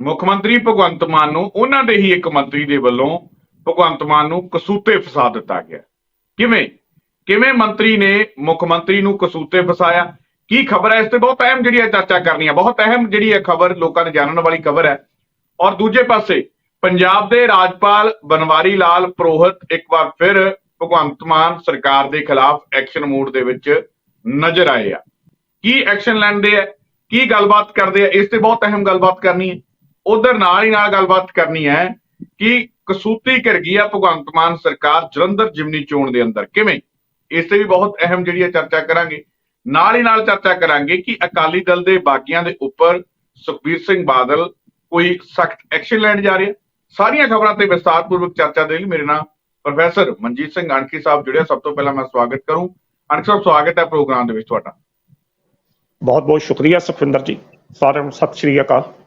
ਮੁੱਖ ਮੰਤਰੀ ਭਗਵੰਤ ਮਾਨ ਨੂੰ ਉਹਨਾਂ ਦੇ ਹੀ ਇੱਕ ਮੰਤਰੀ ਦੇ ਵੱਲੋਂ ਭਗਵੰਤ ਮਾਨ ਨੂੰ ਕਸੂਤੇ ਫਸਾ ਦਿੱਤਾ ਗਿਆ। ਕਿਵੇਂ? ਕਿਵੇਂ ਮੰਤਰੀ ਨੇ ਮੁੱਖ ਮੰਤਰੀ ਨੂੰ ਕਸੂਤੇ ਫਸਾਇਆ? ਕੀ ਖਬਰ ਹੈ? ਇਸ ਤੇ ਬਹੁਤ ਅਹਿਮ ਜਿਹੜੀ ਹੈ ਚਰਚਾ ਕਰਨੀ ਹੈ। ਬਹੁਤ ਅਹਿਮ ਜਿਹੜੀ ਹੈ ਖਬਰ ਲੋਕਾਂ ਨੇ ਜਾਣਨ ਵਾਲੀ ਖਬਰ ਹੈ। ਔਰ ਦੂਜੇ ਪਾਸੇ, ਪੰਜਾਬ ਦੇ ਰਾਜਪਾਲ ਬਨਵਾਰੀ ਲਾਲ ਪ੍ਰੋਹਤ ਇੱਕ ਵਾਰ ਫਿਰ ਭਗਵੰਤ ਮਾਨ ਸਰਕਾਰ ਦੇ ਖਿਲਾਫ ਐਕਸ਼ਨ ਮੋਡ ਦੇ ਵਿੱਚ ਨਜ਼ਰ ਆਏ ਆ। ਕੀ ਐਕਸ਼ਨ ਲੈਂਦੇ ਆ? ਕੀ ਗੱਲਬਾਤ ਕਰਦੇ ਆ? ਇਸ ਤੇ ਬਹੁਤ ਅਹਿਮ ਗੱਲਬਾਤ ਕਰਨੀ ਹੈ। ਉਧਰ ਨਾਲ ਹੀ ਨਾਲ ਗੱਲਬਾਤ ਕਰਨੀ ਹੈ ਕਿ ਕਸੂਤੀ ਕਰ ਗਈ ਆ ਭਗਵੰਤ ਮਾਨ ਸਰਕਾਰ ਜਲੰਧਰ ਜਿਮਨੀ ਚੋਣ ਦੇ ਅੰਦਰ ਕਿਵੇਂ? ਇਸ ਤੇ ਵੀ ਬਹੁਤ ਅਹਿਮ ਜਿਹੜੀ ਹੈ ਚਰਚਾ ਕਰਾਂਗੇ। ਨਾਲ ਹੀ ਨਾਲ ਚਰਚਾ ਕਰਾਂਗੇ ਕਿ ਅਕਾਲੀ ਦਲ ਦੇ ਬਾਗੀਆਂ ਦੇ ਉੱਪਰ ਸੁਖਬੀਰ ਸਿੰਘ ਬਾਦਲ ਕੋਈ ਸਖਤ ਐਕਸ਼ਨ ਲੈਣ ਜਾ ਰਿਹਾ। ਸਾਰੀਆਂ ਖਬਰਾਂ ਤੇ ਵਿਸਤਾਰਪੂਰਵਕ ਚਰਚਾ ਦੇ ਲਈ ਮੇਰੇ ਨਾਲ ਪ੍ਰੋਫੈਸਰ ਮਨਜੀਤ ਸਿੰਘ ਅਣਖੀ ਸਾਹਿਬ ਜੁੜਿਆ। ਸਭ ਤੋਂ ਪਹਿਲਾਂ ਮੈਂ ਸਵਾਗਤ ਕਰੂੰ। ਅਣਖੀ ਸਾਹਿਬ, ਸਵਾਗਤ ਹੈ ਪ੍ਰੋਗਰਾਮ ਦੇ ਵਿੱਚ ਤੁਹਾਡਾ। ਬਹੁਤ ਬਹੁਤ ਸ਼ੁਕਰੀਆ ਸੁਖਵਿੰਦਰ ਜੀ। ਸਾਰਿਆਂ ਨੂੰ ਸਤਿ ਸ਼੍ਰੀ ਅਕਾਲ।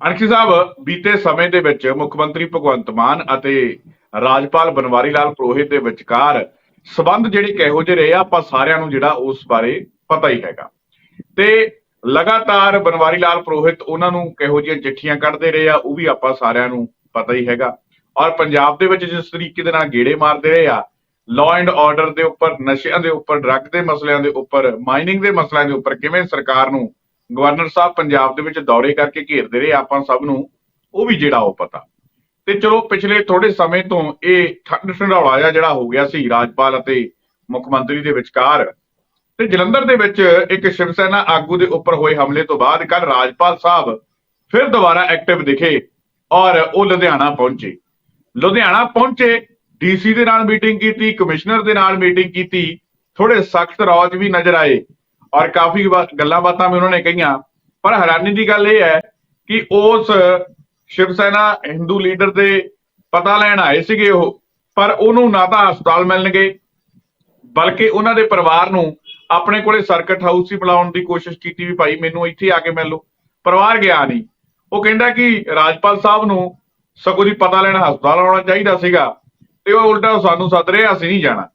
ਅਣਖੀ ਸਾਹਿਬ, ਬੀਤੇ ਸਮੇਂ ਦੇ ਵਿੱਚ ਮੁੱਖ ਮੰਤਰੀ ਭਗਵੰਤ ਮਾਨ ਅਤੇ ਰਾਜਪਾਲ ਬਨਵਾਰੀ ਲਾਲ ਪ੍ਰੋਹਿਤ ਦੇ ਵਿਚਕਾਰ ਸਬੰਧ ਜਿਹੜੇ ਕਿਹੋ ਜਿਹੇ ਰਹੇ ਆ, ਆਪਾਂ ਸਾਰਿਆਂ ਨੂੰ ਜਿਹੜਾ ਉਸ ਬਾਰੇ ਪਤਾ ਹੀ ਹੈਗਾ। ਤੇ ਲਗਾਤਾਰ ਬਨਵਾਰੀ ਲਾਲ ਪ੍ਰੋਹਿਤ ਉਹਨਾਂ ਨੂੰ ਕਿਹੋ ਜਿਹੀਆਂ ਚਿੱਠੀਆਂ ਕੱਢਦੇ ਰਹੇ ਆ, ਉਹ ਵੀ ਆਪਾਂ ਸਾਰਿਆਂ ਨੂੰ ਪਤਾ ਹੀ ਹੈਗਾ। ਔਰ ਪੰਜਾਬ ਦੇ ਵਿੱਚ ਜਿਸ ਤਰੀਕੇ ਦੇ ਨਾਲ ਗੇੜੇ ਮਾਰਦੇ ਰਹੇ ਆ ਲਾਅ ਐਂਡ ਆਰਡਰ ਦੇ ਉੱਪਰ, ਨਸ਼ਿਆਂ ਦੇ ਉੱਪਰ ਡਰੱਗ ਦੇ ਮਸਲਿਆਂ ਦੇ ਉੱਪਰ ਮਾਈਨਿੰਗ ਦੇ ਮਸਲਿਆਂ ਦੇ ਉੱਪਰ, ਕਿਵੇਂ ਸਰਕਾਰ ਨੂੰ ਗਵਰਨਰ ਸਾਹਿਬ ਪੰਜਾਬ ਦੇ ਵਿੱਚ ਦੌਰੇ ਕਰਕੇ ਘੇਰਦੇ ਰਹੇ, ਆਪਾਂ ਸਭ ਨੂੰ ਉਹ ਵੀ ਜਿਹੜਾ ਉਹ ਪਤਾ। ਤੇ ਚਲੋ ਪਿਛਲੇ ਥੋੜੇ ਸਮੇਂ ਤੋਂ ਇਹ ਠੰਡ ਠੰਡੌਲਾ ਜਿਹਾ ਜਿਹੜਾ ਹੋ ਗਿਆ ਸੀ, ਰਾਜਪਾਲ ਅਤੇ ਮੁੱਖ ਮੰਤਰੀ ਦੇ ਵਿਚਕਾਰ, ਤੇ ਜਲੰਧਰ ਦੇ ਵਿੱਚ ਇੱਕ ਸ਼ਿਵ ਸੈਨਾ ਆਗੂ ਦੇ ਉੱਪਰ ਹੋਏ ਹਮਲੇ ਤੋਂ ਬਾਅਦ ਕੱਲ ਰਾਜਪਾਲ ਸਾਹਿਬ ਫਿਰ ਦੁਬਾਰਾ ਐਕਟਿਵ ਦਿਖੇ ਔਰ ਉਹ ਲੁਧਿਆਣਾ ਪਹੁੰਚੇ। ਲੁਧਿਆਣਾ ਪਹੁੰਚੇ, ਡੀਸੀ ਦੇ ਨਾਲ ਮੀਟਿੰਗ ਕੀਤੀ, ਕਮਿਸ਼ਨਰ ਦੇ ਨਾਲ ਮੀਟਿੰਗ ਕੀਤੀ ਥੋੜੇ ਸਖਤ ਰੌਜ ਵੀ ਨਜ਼ਰ ਆਏ। ਔਰ ਕਾਫੀ ਗੱਲਾਂ ਬਾਤਾਂ ਵੀ ਉਹਨਾਂ ਨੇ ਕਹੀਆਂ। ਪਰ ਹੈਰਾਨੀ ਦੀ ਗੱਲ ਇਹ ਹੈ ਕਿ ਉਸ ਸ਼ਿਵ ਸੈਨਾ ਹਿੰਦੂ ਲੀਡਰ ਦੇ ਪਤਾ ਲੈਣ ਆਏ ਸੀਗੇ ਉਹ, ਪਰ ਉਹਨੂੰ ਨਾ ਤਾਂ ਹਸਪਤਾਲ ਮਿਲਣਗੇ, ਬਲਕਿ ਉਹਨਾਂ ਦੇ ਪਰਿਵਾਰ ਨੂੰ ਆਪਣੇ ਕੋਲੇ ਸਰਕਟ ਹਾਊਸ ਹੀ ਬੁਲਾਉਣ ਦੀ ਕੋਸ਼ਿਸ਼ ਕੀਤੀ ਵੀ ਭਾਈ ਮੈਨੂੰ ਇੱਥੇ ਆ ਕੇ ਮਿਲ ਲਓ। ਪਰਿਵਾਰ ਗਿਆ ਨਹੀਂ। ਉਹ ਕਹਿੰਦਾ ਕਿ ਰਾਜਪਾਲ ਸਾਹਿਬ ਨੂੰ ਸਗੋਂ ਦੀ ਪਤਾ ਲੈਣਾ ਹਸਪਤਾਲ ਆਉਣਾ ਚਾਹੀਦਾ ਸੀਗਾ, ਤੇ ਉਹ ਉਲਟਾ ਸਾਨੂੰ ਸੱਦ ਰਿਹਾ, ਅਸੀਂ ਨਹੀਂ ਜਾਣਾ।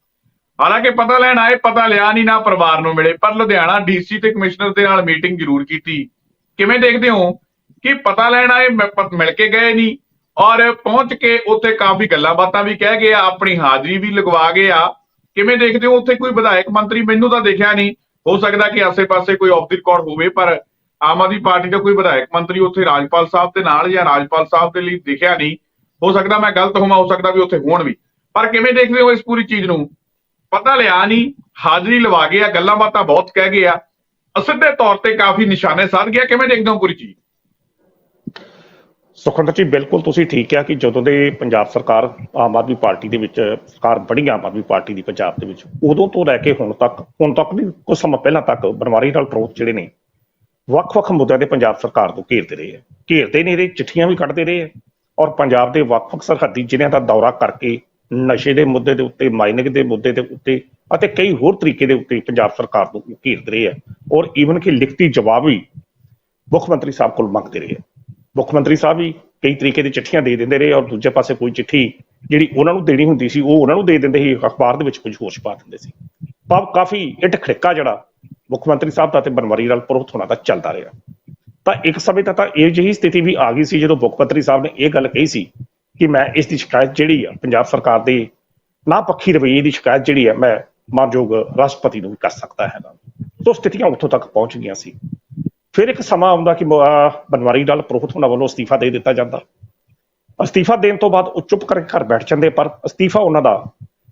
ਹਾਲਾਂਕਿ ਪਤਾ ਲੈਣ ਆਏ, ਪਤਾ ਲਿਆ ਨਹੀਂ ਨਾ ਪਰਿਵਾਰ ਨੂੰ ਮਿਲੇ, ਪਰ ਲੁਧਿਆਣਾ ਡੀਸੀ ਤੇ ਕਮਿਸ਼ਨਰ ਦੇ ਨਾਲ ਮੀਟਿੰਗ ਜ਼ਰੂਰ ਕੀਤੀ। ਕਿਵੇਂ ਦੇਖਦੇ ਹੋ ਕਿ ਪਤਾ ਲੈਣ ਆਏ, ਮ- ਮਿਲ ਕੇ ਗਏ ਨਹੀਂ? ਔਰ ਪਹੁੰਚ ਕੇ ਉੱਥੇ ਕਾਫੀ ਗੱਲਾਂ ਬਾਤਾਂ ਵੀ ਕਹਿ ਗਏ ਆ, ਆਪਣੀ ਹਾਜ਼ਰੀ ਵੀ ਲਗਵਾ ਗਏ ਆ। ਕਿਵੇਂ ਦੇਖਦੇ ਹੋ ਉੱਥੇ ਕੋਈ ਵਿਧਾਇਕ ਮੰਤਰੀ? ਮੈਨੂੰ ਤਾਂ ਦੇਖਿਆ ਨਹੀਂ। ਹੋ ਸਕਦਾ ਕਿ ਆਸੇ-ਪਾਸੇ ਕੋਈ ਆਫ ਦੀ ਰਿਕਾਰਡ ਹੋਵੇ, ਪਰ ਆਮ ਆਦਮੀ ਪਾਰਟੀ ਦਾ ਕੋਈ ਵਿਧਾਇਕ ਮੰਤਰੀ ਉੱਥੇ ਰਾਜਪਾਲ ਸਾਹਿਬ ਦੇ ਨਾਲ ਜਾਂ ਰਾਜਪਾਲ ਸਾਹਿਬ ਦੇ ਲਈ ਦਿਖਿਆ ਨਹੀਂ। ਹੋ ਸਕਦਾ ਮੈਂ ਗਲਤ ਹੋਵਾਂ, ਹੋ ਸਕਦਾ ਵੀ ਉੱਥੇ ਹੋਣ ਵੀ। ਪਰ ਕਿਵੇਂ ਦੇਖਦੇ ਹੋ ਇਸ ਪੂਰੀ ਚੀਜ਼ ਨੂੰ? ਪਤਾ ਲਿਆ ਨਹੀਂ, ਹਾਜ਼ਰੀ ਲਵਾ ਗਿਆ, ਗੱਲਾਂ ਬਾਤਾਂ ਬਹੁਤ ਕਹਿ ਗਿਆ। ਅਸਿੱਧੇ ਤੌਰ ਤੇ ਕਾਫੀ ਨਿਸ਼ਾਨੇ ਸਾਧ ਗਿਆ, ਕਿਵੇਂ ਦੇਖਦੇ ਹੋ ਪੂਰੀ ਚੀਜ਼ ਸੁਖਵਿੰਦਰ ਜੀ, ਬਿਲਕੁਲ ਤੁਸੀਂ ਠੀਕ ਕਿਹਾ ਕਿ ਜਦੋਂ ਦੇ ਪੰਜਾਬ ਸਰਕਾਰ ਆਮ ਆਦਮੀ ਪਾਰਟੀ ਦੇ ਵਿੱਚ, ਸਰਕਾਰ ਬਣੀ ਆਮ ਆਦਮੀ ਪਾਰਟੀ ਦੀ ਪੰਜਾਬ ਦੇ ਵਿੱਚ, ਉਦੋਂ ਤੋਂ ਲੈ ਕੇ ਹੁਣ ਤੱਕ ਹੁਣ ਤੱਕ ਵੀ ਕੁਝ ਸਮਾਂ ਪਹਿਲਾਂ ਤੱਕ ਬਨਵਾਰੀ ਨਾਲ ਪ੍ਰੋਤ ਜਿਹੜੇ ਨੇ, ਵੱਖ-ਵੱਖ ਮੁੱਦਿਆਂ ਦੇ ਪੰਜਾਬ ਸਰਕਾਰ ਤੋਂ ਘੇਰਦੇ ਰਹੇ ਆ। ਘੇਰਦੇ ਨੇ ਇਹਦੇ ਚਿੱਠੀਆਂ ਵੀ ਕੱਢਦੇ ਰਹੇ ਆ। ਔਰ ਪੰਜਾਬ ਦੇ ਵੱਖ-ਵੱਖ ਸਰਹੱਦੀ ਜ਼ਿਲ੍ਹਿਆਂ ਦਾ ਦੌਰਾ ਕਰਕੇ ਨਸ਼ੇ ਦੇ ਮੁੱਦੇ ਦੇ ਉੱਤੇ, ਮਾਈਨਿੰਗ ਦੇ ਮੁੱਦੇ ਦੇ ਉੱਤੇ ਅਤੇ ਕਈ ਹੋਰ ਤਰੀਕੇ ਦੇ ਉੱਤੇ ਪੰਜਾਬ ਸਰਕਾਰ ਨੂੰ ਘੇਰਦੇ ਰਹੇ ਆ। ਔਰ ਈਵਨ ਕਿ ਲਿਖਤੀ ਜਵਾਬ ਵੀ ਮੁੱਖ ਮੰਤਰੀ ਸਾਹਿਬ ਕੋਲ ਮੰਗਦੇ ਰਹੇ ਆ। ਮੁੱਖ ਮੰਤਰੀ ਸਾਹਿਬ ਵੀ ਕਈ ਤਰੀਕੇ ਦੀ ਚਿੱਠੀਆਂ ਦੇ ਦਿੰਦੇ ਰਹੇ ਔਰ ਦੂਜੇ ਪਾਸੇ ਕੋਈ ਚਿੱਠੀ ਜਿਹੜੀ ਉਹਨਾਂ ਨੂੰ ਦੇਣੀ ਹੁੰਦੀ ਸੀ, ਉਹ ਉਹਨਾਂ ਨੂੰ ਦੇ ਦਿੰਦੇ ਸੀ, ਅਖਬਾਰ ਦੇ ਵਿੱਚ ਕੁਝ ਹੋਰ ਛਪਾ ਦਿੰਦੇ ਸੀ। ਪਰ ਕਾਫੀ ਇੱਟ ਖੜਕਾ ਜਿਹੜਾ ਮੁੱਖ ਮੰਤਰੀ ਸਾਹਿਬ ਦਾ ਤੇ ਬਨਵਾਰੀ ਨਾਲ ਪ੍ਰੋਹਤ ਹੋਣਾ ਦਾ ਚੱਲਦਾ ਰਿਹਾ। ਤਾਂ ਇੱਕ ਸਮੇਂ ਤੱਕ ਤਾਂ ਇਹ ਜਿਹੀ ਸਥਿਤੀ ਵੀ ਆ ਗਈ ਸੀ ਜਦੋਂ ਮੁੱਖ ਮੰਤਰੀ ਸਾਹਿਬ ਨੇ ਇਹ ਗੱਲ ਕਹੀ ਸੀ ਕਿ ਮੈਂ ਇਸ ਦੀ ਸ਼ਿਕਾਇਤ ਜਿਹੜੀ ਆ, ਪੰਜਾਬ ਸਰਕਾਰ ਦੇ ਨਾ ਪੱਖੀ ਰਵੱਈਏ ਦੀ ਸ਼ਿਕਾਇਤ ਜਿਹੜੀ ਆ, ਮੈਂ ਮਾਨਯੋਗ ਰਾਸ਼ਟਰਪਤੀ ਨੂੰ ਵੀ ਕਰ ਸਕਦਾ ਹੈਗਾ ਸੋ ਸਥਿਤੀਆਂ ਉੱਥੋਂ ਤੱਕ ਪਹੁੰਚ ਗਈਆਂ ਸੀ। ਫਿਰ ਇੱਕ ਸਮਾਂ ਆਉਂਦਾ ਕਿ ਬਨਵਾਰੀ ਲਾਲ ਪ੍ਰੋਹਤ ਉਹਨਾਂ ਵੱਲੋਂ ਅਸਤੀਫਾ ਦੇ ਦਿੱਤਾ ਜਾਂਦਾ। ਅਸਤੀਫਾ ਦੇਣ ਤੋਂ ਬਾਅਦ ਉਹ ਚੁੱਪ ਕਰਕੇ ਘਰ ਬੈਠ ਜਾਂਦੇ, ਪਰ ਅਸਤੀਫਾ ਉਹਨਾਂ ਦਾ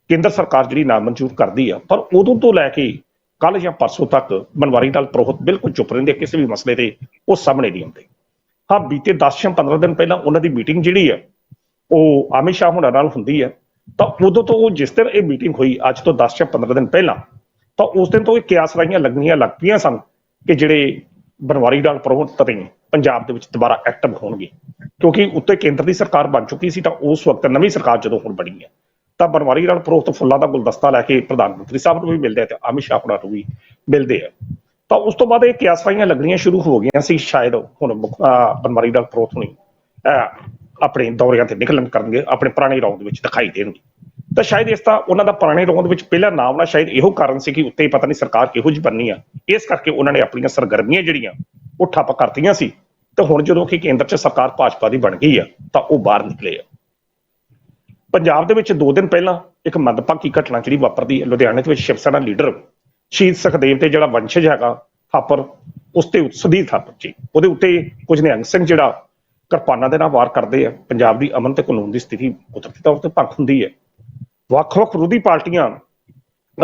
ਕੇਂਦਰ ਸਰਕਾਰ ਜਿਹੜੀ ਨਾ ਮਨਜ਼ੂਰ ਕਰਦੀ ਆ। ਪਰ ਉਦੋਂ ਤੋਂ ਲੈ ਕੇ ਕੱਲ ਜਾਂ ਪਰਸੋਂ ਤੱਕ ਬਨਵਾਰੀ ਲਾਲ ਪ੍ਰੋਹਤ ਬਿਲਕੁਲ ਚੁੱਪ ਰਹਿੰਦੇ ਕਿਸੇ ਵੀ ਮਸਲੇ ਤੇ ਉਹ ਸਾਹਮਣੇ ਨਹੀਂ ਆਉਂਦੇ। ਹਾਂ, ਬੀਤੇ 10 ਜਾਂ 15 ਦਿਨ ਪਹਿਲਾਂ ਉਹਨਾਂ ਦੀ ਮੀਟਿੰਗ ਜਿਹੜੀ ਆ ਉਹ ਅਮਿਤ ਸ਼ਾਹ ਹੁਣਾਂ ਨਾਲ ਹੁੰਦੀ ਹੈ, ਤਾਂ ਉਦੋਂ ਤੋਂ ਉਹ ਜਿਸ ਦਿਨ ਇਹ ਮੀਟਿੰਗ ਹੋਈ, ਅੱਜ ਤੋਂ 10 ਜਾਂ 15 ਦਿਨ ਪਹਿਲਾਂ, ਤਾਂ ਉਸ ਦਿਨ ਤੋਂ ਇਹ ਕਿਆਸ ਰਾਈਆਂ ਲੱਗਣੀਆਂ ਲੱਗ ਪਈਆਂ ਸਨ ਕਿ ਜਿਹੜੇ ਬਨਵਾਰੀ ਲਾਲ ਪ੍ਰਬੰਧ ਤਰੇ ਪੰਜਾਬ ਦੇ ਵਿੱਚ ਦੁਬਾਰਾ ਐਕਟਿਵ ਹੋਣਗੇ। ਕਿਉਂਕਿ ਉੱਤੇ ਕੇਂਦਰ ਦੀ ਸਰਕਾਰ ਬਣ ਚੁੱਕੀ ਸੀ, ਤਾਂ ਉਸ ਵਕਤ ਨਵੀਂ ਸਰਕਾਰ ਜਦੋਂ ਹੁਣ ਬਣੀ ਹੈ, ਤਾਂ ਬਨਵਾਰੀ ਲਾਲ ਪ੍ਰੋਹਤ ਫੁੱਲਾਂ ਦਾ ਗੁਲਦਸਤਾ ਲੈ ਕੇ ਪ੍ਰਧਾਨ ਮੰਤਰੀ ਸਾਹਿਬ ਨੂੰ ਵੀ ਮਿਲਦੇ ਆ ਤੇ ਅਮਿਤ ਸ਼ਾਹ ਹੁਣਾਂ ਨੂੰ ਵੀ ਮਿਲਦੇ ਆ। ਤਾਂ ਉਸ ਤੋਂ ਬਾਅਦ ਇਹ ਕਿਆਸਰਾਈਆਂ ਲੱਗਣੀਆਂ ਸ਼ੁਰੂ ਹੋ ਗਈਆਂ ਸੀ, ਸ਼ਾਇਦ ਹੁਣ ਬਨਵਾਰੀ ਲਾਲ ਪ੍ਰੋਹਤ ਹੋਣੀ ਆਪਣੇ ਦੌਰਿਆਂ ਤੇ ਨਿਕਲਣ ਕਰਨਗੇ, ਆਪਣੇ ਪੁਰਾਣੇ ਰੌਂਦ ਵਿੱਚ ਦਿਖਾਈ ਦੇਣਗੇ। ਤਾਂ ਸ਼ਾਇਦ ਇਸ ਤਾਂ ਉਹਨਾਂ ਦਾ ਪੁਰਾਣੇ ਰੌਂਦ ਵਿੱਚ ਪਹਿਲਾ ਨਾਮ ਆਉਣਾ ਸ਼ਾਇਦ ਇਹੋ ਕਾਰਨ ਸੀ ਕਿ ਉੱਤੇ ਪਤਾ ਨਹੀਂ ਸਰਕਾਰ ਕਿਹੋ ਜਿਹੀ ਬਣਨੀ ਆ। ਇਸ ਕਰਕੇ ਉਹਨਾਂ ਨੇ ਆਪਣੀਆਂ ਸਰਗਰਮੀਆਂ ਜਿਹੜੀਆਂ, ਉਹ ਠੱਪ ਕਰਤੀਆਂ ਸੀ। ਤੇ ਹੁਣ ਜਦੋਂ ਕਿ ਕੇਂਦਰ 'ਚ ਸਰਕਾਰ ਭਾਜਪਾ ਦੀ ਬਣ ਗਈ ਆ, ਤਾਂ ਉਹ ਬਾਹਰ ਨਿਕਲੇ ਆ। ਪੰਜਾਬ ਦੇ ਵਿੱਚ 2 ਦਿਨ ਪਹਿਲਾਂ ਇੱਕ ਮੰਦਭਾਗੀ ਘਟਨਾ ਜਿਹੜੀ ਵਾਪਰਦੀ ਹੈ, ਲੁਧਿਆਣੇ ਦੇ ਵਿੱਚ ਸ਼ਿਵ ਸੈਨਾ ਲੀਡਰ ਸ਼ਹੀਦ ਸੁਖਦੇਵ ਤੇ ਜਿਹੜਾ ਵੰਸ਼ਜ ਹੈਗਾ, ਥਾਪਰ, ਉਸ ਤੇ ਸੁਧੀਰ ਥਾਪਰ ਜੀ। ਉਹਦੇ ਉੱਤੇ ਕੁਝ ਨਿਹੰਗ ਸਿੰਘ ਜਿਹੜਾ ਕਿਰਪਾਨਾਂ ਦੇ ਨਾਲ ਵਾਰ ਕਰਦੇ ਆ। ਪੰਜਾਬ ਦੀ ਅਮਨ ਤੇ ਕਾਨੂੰਨ ਦੀ ਸਥਿਤੀ ਕੁਦਰਤੀ ਤੌਰ ਤੇ ਭੰਗ ਹੁੰਦੀ ਹੈ। ਵੱਖ-ਵੱਖ ਵਿਰੋਧੀ ਪਾਰਟੀਆਂ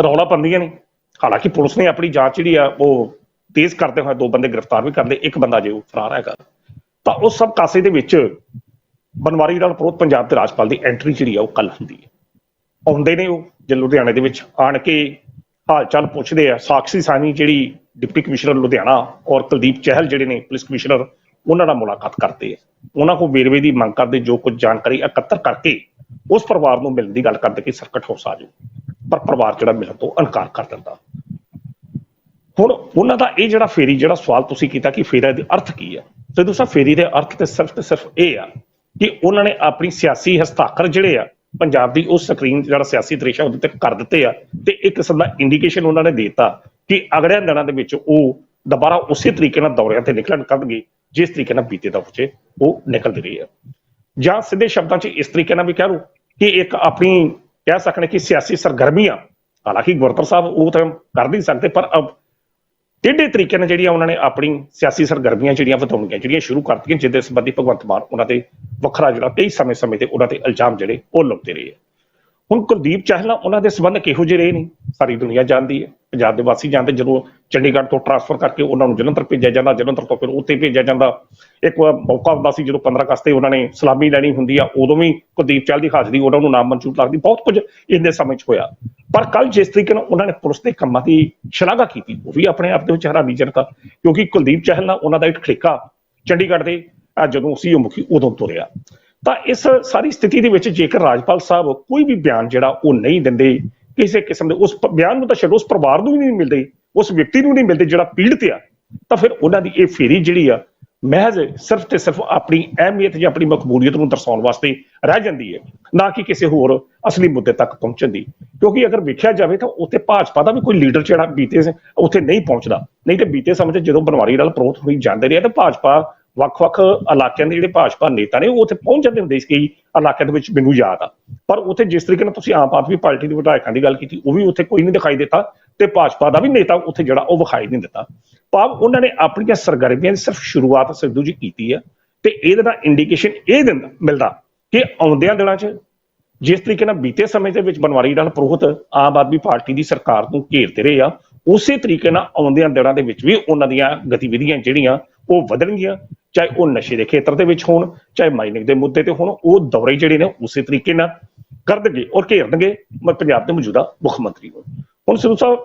ਰੌਲਾ ਪਾਉਂਦੀਆਂ ਨੇ। ਹਾਲਾਂਕਿ ਪੁਲਿਸ ਨੇ ਆਪਣੀ ਜਾਂਚ ਜਿਹੜੀ ਆ, ਉਹ ਤੇਜ਼ ਕਰਦੇ ਹੋਏ ਦੋ ਬੰਦੇ ਗ੍ਰਿਫਤਾਰ ਵੀ ਕਰ ਲਏ। ਇੱਕ ਬੰਦਾ ਜੇ ਉਹ ਫਰਾਰ ਹੈਗਾ। ਤਾਂ ਉਸ ਸਭ ਕਾਸੇ ਦੇ ਵਿੱਚ ਬਨਵਾਰੀ ਨਾਲ ਪ੍ਰੋਤ ਪੰਜਾਬ ਦੇ ਰਾਜਪਾਲ ਦੀ ਐਂਟਰੀ ਜਿਹੜੀ ਆ, ਉਹ ਕੱਲ ਹੁੰਦੀ ਹੈ। ਆਉਂਦੇ ਨੇ ਉਹ, ਜੇ ਲੁਧਿਆਣੇ ਦੇ ਵਿੱਚ ਆਣ ਕੇ ਹਾਲ ਚਾਲ ਪੁੱਛਦੇ ਆ। ਸਾਕਸ਼ੀ ਸਾਨੀ ਜਿਹੜੀ ਡਿਪਟੀ ਕਮਿਸ਼ਨਰ ਲੁਧਿਆਣਾ ਔਰ ਕੁਲਦੀਪ ਚਹਿਲ ਜਿਹੜੇ ਨੇ, ਪੁਲਿਸ ਕਮਿਸ਼ਨਰ ਉਹਨਾਂ ਨਾਲ ਮੁਲਾਕਾਤ ਕਰਦੇ ਆ ਉਹਨਾਂ ਕੋਲ ਵੇਰਵੇ ਦੀ ਮੰਗ ਕਰਦੇ ਜੋ ਕੁਝ ਜਾਣਕਾਰੀ ਇਕੱਤਰ ਕਰਕੇ ਉਸ ਪਰਿਵਾਰ ਨੂੰ ਮਿਲਣ ਦੀ ਗੱਲ ਕਰਦੇ ਕਿ ਸਰਕਟ ਹੋ ਸਾਜੋ। ਪਰ ਪਰਿਵਾਰ ਜਿਹੜਾ ਮਿਲਣ ਤੋਂ ਇਨਕਾਰ ਕਰ ਦਿੰਦਾ। ਹੁਣ ਉਹਨਾਂ ਦਾ ਇਹ ਜਿਹੜਾ ਫੇਰੀ, ਜਿਹੜਾ ਸਵਾਲ ਤੁਸੀਂ ਕੀਤਾ ਕਿ ਫੇਰਾ ਦੇ ਅਰਥ ਕੀ ਹੈ ਸਿੱਧੂ ਸਾਹਿਬ ਫੇਰੀ ਦੇ ਅਰਥ ਤੇ ਸਿਰਫ ਤੇ ਸਿਰਫ ਇਹ ਆ ਕਿ ਉਹਨਾਂ ਨੇ ਆਪਣੀ ਸਿਆਸੀ ਹਸਤਾਖਰ ਜਿਹੜੇ ਆ, ਪੰਜਾਬ ਦੀ ਉਸ ਸਕਰੀਨ ਜਿਹੜਾ ਸਿਆਸੀ ਤਰੀਸ਼ਾ ਉਹਦੇ ਤੇ ਕਰ ਦਿੱਤੇ ਆ ਤੇ ਇੱਕ ਕਿਸਮ ਦਾ ਇੰਡੀਕੇਸ਼ਨ ਉਹਨਾਂ ਨੇ ਦਿੱਤਾ ਕਿ ਅਗਲੇ ਦਿਨਾਂ ਦੇ ਵਿੱਚ ਉਹ ਦੁਬਾਰਾ ਉਸੇ ਤਰੀਕੇ ਨਾਲ ਦੌਰਿਆਂ ਤੇ ਨਿਕਲਣ ਕਰਨਗੇ, ਜਿਸ ਤਰੀਕੇ ਨਾਲ ਬੀਤੇ ਦਫੇ ਉਹ ਨਿਕਲਦੇ ਰਹੇ ਆ ਜਾਂ ਸਿੱਧੇ ਸ਼ਬਦਾਂ 'ਚ ਇਸ ਤਰੀਕੇ ਨਾਲ ਵੀ ਕਹਿ ਲਓ ਕਿ ਇੱਕ ਆਪਣੀ ਕਹਿ ਸਕਣੇ ਕਿ ਸਿਆਸੀ ਸਰਗਰਮੀਆਂ, ਹਾਲਾਂਕਿ ਗੁਰਦਰ ਸਾਹਿਬ ਉਹ ਤਾਂ ਕਰ ਨਹੀਂ ਸਕਦੇ, ਪਰ ਅਬ ਟੇਢੇ ਤਰੀਕੇ ਨਾਲ ਜਿਹੜੀਆਂ ਉਹਨਾਂ ਨੇ ਆਪਣੀ ਸਿਆਸੀ ਸਰਗਰਮੀਆਂ ਜਿਹੜੀਆਂ ਵਧਾਉਣੀਆਂ, ਜਿਹੜੀਆਂ ਸ਼ੁਰੂ ਕਰਤੀਆਂ ਜਿਹਦੇ ਸੰਬੰਧੀ ਭਗਵੰਤ ਮਾਨ ਉਹਨਾਂ ਤੇ ਵੱਖਰਾ ਜਿਹੜਾ ਕਈ ਸਮੇਂ-ਸਮੇਂ ਤੇ ਉਹਨਾਂ ਤੇ ਇਲਜ਼ਾਮ ਜਿਹੜੇ ਉਹ ਲਾਉਂਦੇ ਰਹੇ ਆ। ਹੁਣ ਕੁਲਦੀਪ ਚਾਹਲਾ ਉਹਨਾਂ ਦੇ ਸੰਬੰਧ ਕਿਹੋ ਜਿਹੇ ਰਹੇ ਨੇ? ਸਾਰੀ ਦੁਨੀਆ ਜਾਣਦੀ ਹੈ। ਪੰਜਾਬ ਦੇ ਵਾਸੀ ਜਾਂਦੇ ਜਦੋਂ ਚੰਡੀਗੜ੍ਹ ਤੋਂ ਟਰਾਂਸਫਰ ਕਰਕੇ ਉਹਨਾਂ ਨੂੰ ਜਲੰਧਰ ਭੇਜਿਆ ਜਾਂਦਾ, ਜਲੰਧਰ ਤੋਂ ਫਿਰ ਉੱਥੇ ਭੇਜਿਆ ਜਾਂਦਾ। ਇੱਕ ਮੌਕਾ ਹੁੰਦਾ ਸੀ ਜਦੋਂ 15 ਅਗਸਤ ਤੇ ਉਹਨਾਂ ਨੇ ਸਲਾਮੀ ਲੈਣੀ ਹੁੰਦੀ ਆ, ਉਦੋਂ ਵੀ ਕੁਲਦੀਪ ਚਾਹਲ ਦੀ ਹਾਜ਼ਰੀ ਉਹਨਾਂ ਨੂੰ ਨਾਮ ਮਨਜ਼ੂਰ ਲੱਗਦੀ। ਬਹੁਤ ਕੁਝ ਇੰਨੇ ਸਮੇਂ 'ਚ ਹੋਇਆ। ਪਰ ਕੱਲ ਜਿਸ ਤਰੀਕੇ ਨਾਲ ਉਹਨਾਂ ਨੇ ਪੁਲਿਸ ਦੇ ਕੰਮਾਂ ਦੀ ਸ਼ਲਾਘਾ ਕੀਤੀ, ਉਹ ਵੀ ਆਪਣੇ ਆਪ ਦੇ ਵਿੱਚ ਹੈਰਾਨੀ ਜਨਕ ਆ, ਕਿਉਂਕਿ ਕੁਲਦੀਪ ਚਾਹਲ ਨਾਲ ਉਹਨਾਂ ਦਾ ਇੱਕ ਠੇਕਾ ਚੰਡੀਗੜ੍ਹ ਦੇ ਜਦੋਂ ਸੀ ਉਹ ਮੁਖੀ ਉਦੋਂ ਤੁਰਿਆ ਤਾਂ ਇਸ ਸਾਰੀ ਸਥਿਤੀ ਦੇ ਵਿੱਚ ਜੇਕਰ ਰਾਜਪਾਲ ਸਾਹਿਬ ਕੋਈ ਵੀ ਬਿਆਨ ਜਿਹੜਾ ਉਹ ਨਹੀਂ ਦਿੰਦੇ ਕਿਸੇ ਕਿਸਮ ਦੇ, ਉਸ ਬਿਆਨ ਨੂੰ ਤਾਂ ਛੱਡੋ, ਉਸ ਪਰਿਵਾਰ ਨੂੰ ਵੀ ਨਹੀਂ ਮਿਲਦੇ, ਉਸ ਵਿਅਕਤੀ ਨੂੰ ਨਹੀਂ ਮਿਲਦੇ ਜਿਹੜਾ ਪੀੜਤ ਆ, ਤਾਂ ਫਿਰ ਉਹਨਾਂ ਦੀ ਇਹ ਫੇਰੀ ਜਿਹੜੀ ਆ, ਮਹਿਜ਼ ਸਿਰਫ ਤੇ ਸਿਰਫ ਆਪਣੀ ਅਹਿਮੀਅਤ ਜਾਂ ਆਪਣੀ ਮਕਬੂਲੀਅਤ ਨੂੰ ਦਰਸਾਉਣ ਵਾਸਤੇ ਰਹਿ ਜਾਂਦੀ ਹੈ, ਨਾ ਕਿ ਕਿਸੇ ਹੋਰ ਅਸਲੀ ਮੁੱਦੇ ਤੱਕ ਪਹੁੰਚਣ ਦੀ। ਕਿਉਂਕਿ ਅਗਰ ਵੇਖਿਆ ਜਾਵੇ ਤਾਂ ਉੱਥੇ ਭਾਜਪਾ ਦਾ ਵੀ ਕੋਈ ਲੀਡਰ ਜਿਹੜਾ ਬੀਤੇ ਉੱਥੇ ਨਹੀਂ ਪਹੁੰਚਦਾ। ਨਹੀਂ ਤੇ ਬੀਤੇ ਸਮੇਂ 'ਚ ਜਦੋਂ ਬਨਵਾਰੀ ਨਾਲ ਪ੍ਰੋਤ ਹੋਈ ਜਾਂਦੇ ਰਹੇ ਤਾਂ ਭਾਜਪਾ ਵੱਖ-ਵੱਖ ਇਲਾਕਿਆਂ ਦੇ ਜਿਹੜੇ ਭਾਜਪਾ ਨੇਤਾ ਨੇ, ਉਹ ਉੱਥੇ ਪਹੁੰਚ ਜਾਂਦੇ ਹੁੰਦੇ ਸੀ ਕਈ ਇਲਾਕਿਆਂ ਦੇ ਵਿੱਚ, ਮੈਨੂੰ ਯਾਦ ਆ। ਪਰ ਉੱਥੇ ਜਿਸ ਤਰੀਕੇ ਨਾਲ ਤੁਸੀਂ ਆਮ ਆਦਮੀ ਪਾਰਟੀ ਦੇ ਵਿਧਾਇਕਾਂ ਦੀ ਗੱਲ ਕੀਤੀ, ਉਹ ਵੀ ਉੱਥੇ ਕੋਈ ਨਹੀਂ ਦਿਖਾਈ ਦਿੱਤਾ ਤੇ ਭਾਜਪਾ ਦਾ ਵੀ ਨੇਤਾ ਉੱਥੇ ਜਿਹੜਾ, ਉਹ ਵਿਖਾਈ ਨਹੀਂ ਦਿੱਤਾ। ਭਾਵ ਉਹਨਾਂ ਨੇ ਆਪਣੀਆਂ ਸਰਗਰਮੀਆਂ ਦੀ ਸਿਰਫ ਸ਼ੁਰੂਆਤ ਸਿੱਧੂ ਜੀ ਕੀਤੀ ਆ ਤੇ ਇਹਦੇ ਦਾ ਇੰਡੀਕੇਸ਼ਨ ਇਹ ਦਿੰਦਾ ਮਿਲਦਾ ਕਿ ਆਉਂਦਿਆਂ ਦਿਨਾਂ 'ਚ ਜਿਸ ਤਰੀਕੇ ਨਾਲ ਬੀਤੇ ਸਮੇਂ ਦੇ ਵਿੱਚ ਬਨਵਾਰੀ ਲਾਲ ਪ੍ਰੋਹਤ ਆਮ ਆਦਮੀ ਪਾਰਟੀ ਦੀ ਸਰਕਾਰ ਨੂੰ ਘੇਰਦੇ ਰਹੇ ਆ, ਉਸੇ ਤਰੀਕੇ ਨਾਲ ਆਉਂਦਿਆਂ ਦਿਨਾਂ ਦੇ ਵਿੱਚ ਵੀ ਉਹਨਾਂ ਦੀਆਂ ਗਤੀਵਿਧੀਆਂ ਜਿਹੜੀਆਂ ਉਹ ਵਧਣਗੀਆਂ, ਚਾਹੇ ਉਹ ਨਸ਼ੇ ਦੇ ਖੇਤਰ ਦੇ ਵਿੱਚ ਹੋਣ, ਚਾਹੇ ਮਾਈਨਿੰਗ ਦੇ ਮੁੱਦੇ ਤੇ ਹੋਣ, ਉਹ ਦੌਰੇ ਜਿਹੜੇ ਨੇ ਉਸੇ ਤਰੀਕੇ ਨਾਲ ਕਰਨਗੇ ਔਰ ਘੇਰਨਗੇ। ਮ- ਪੰਜਾਬ ਦੇ ਮੌਜੂਦਾ ਮੁੱਖ ਮੰਤਰੀ ਨੂੰ। ਹੁਣ ਸਿੱਧੂ ਸਾਹਿਬ,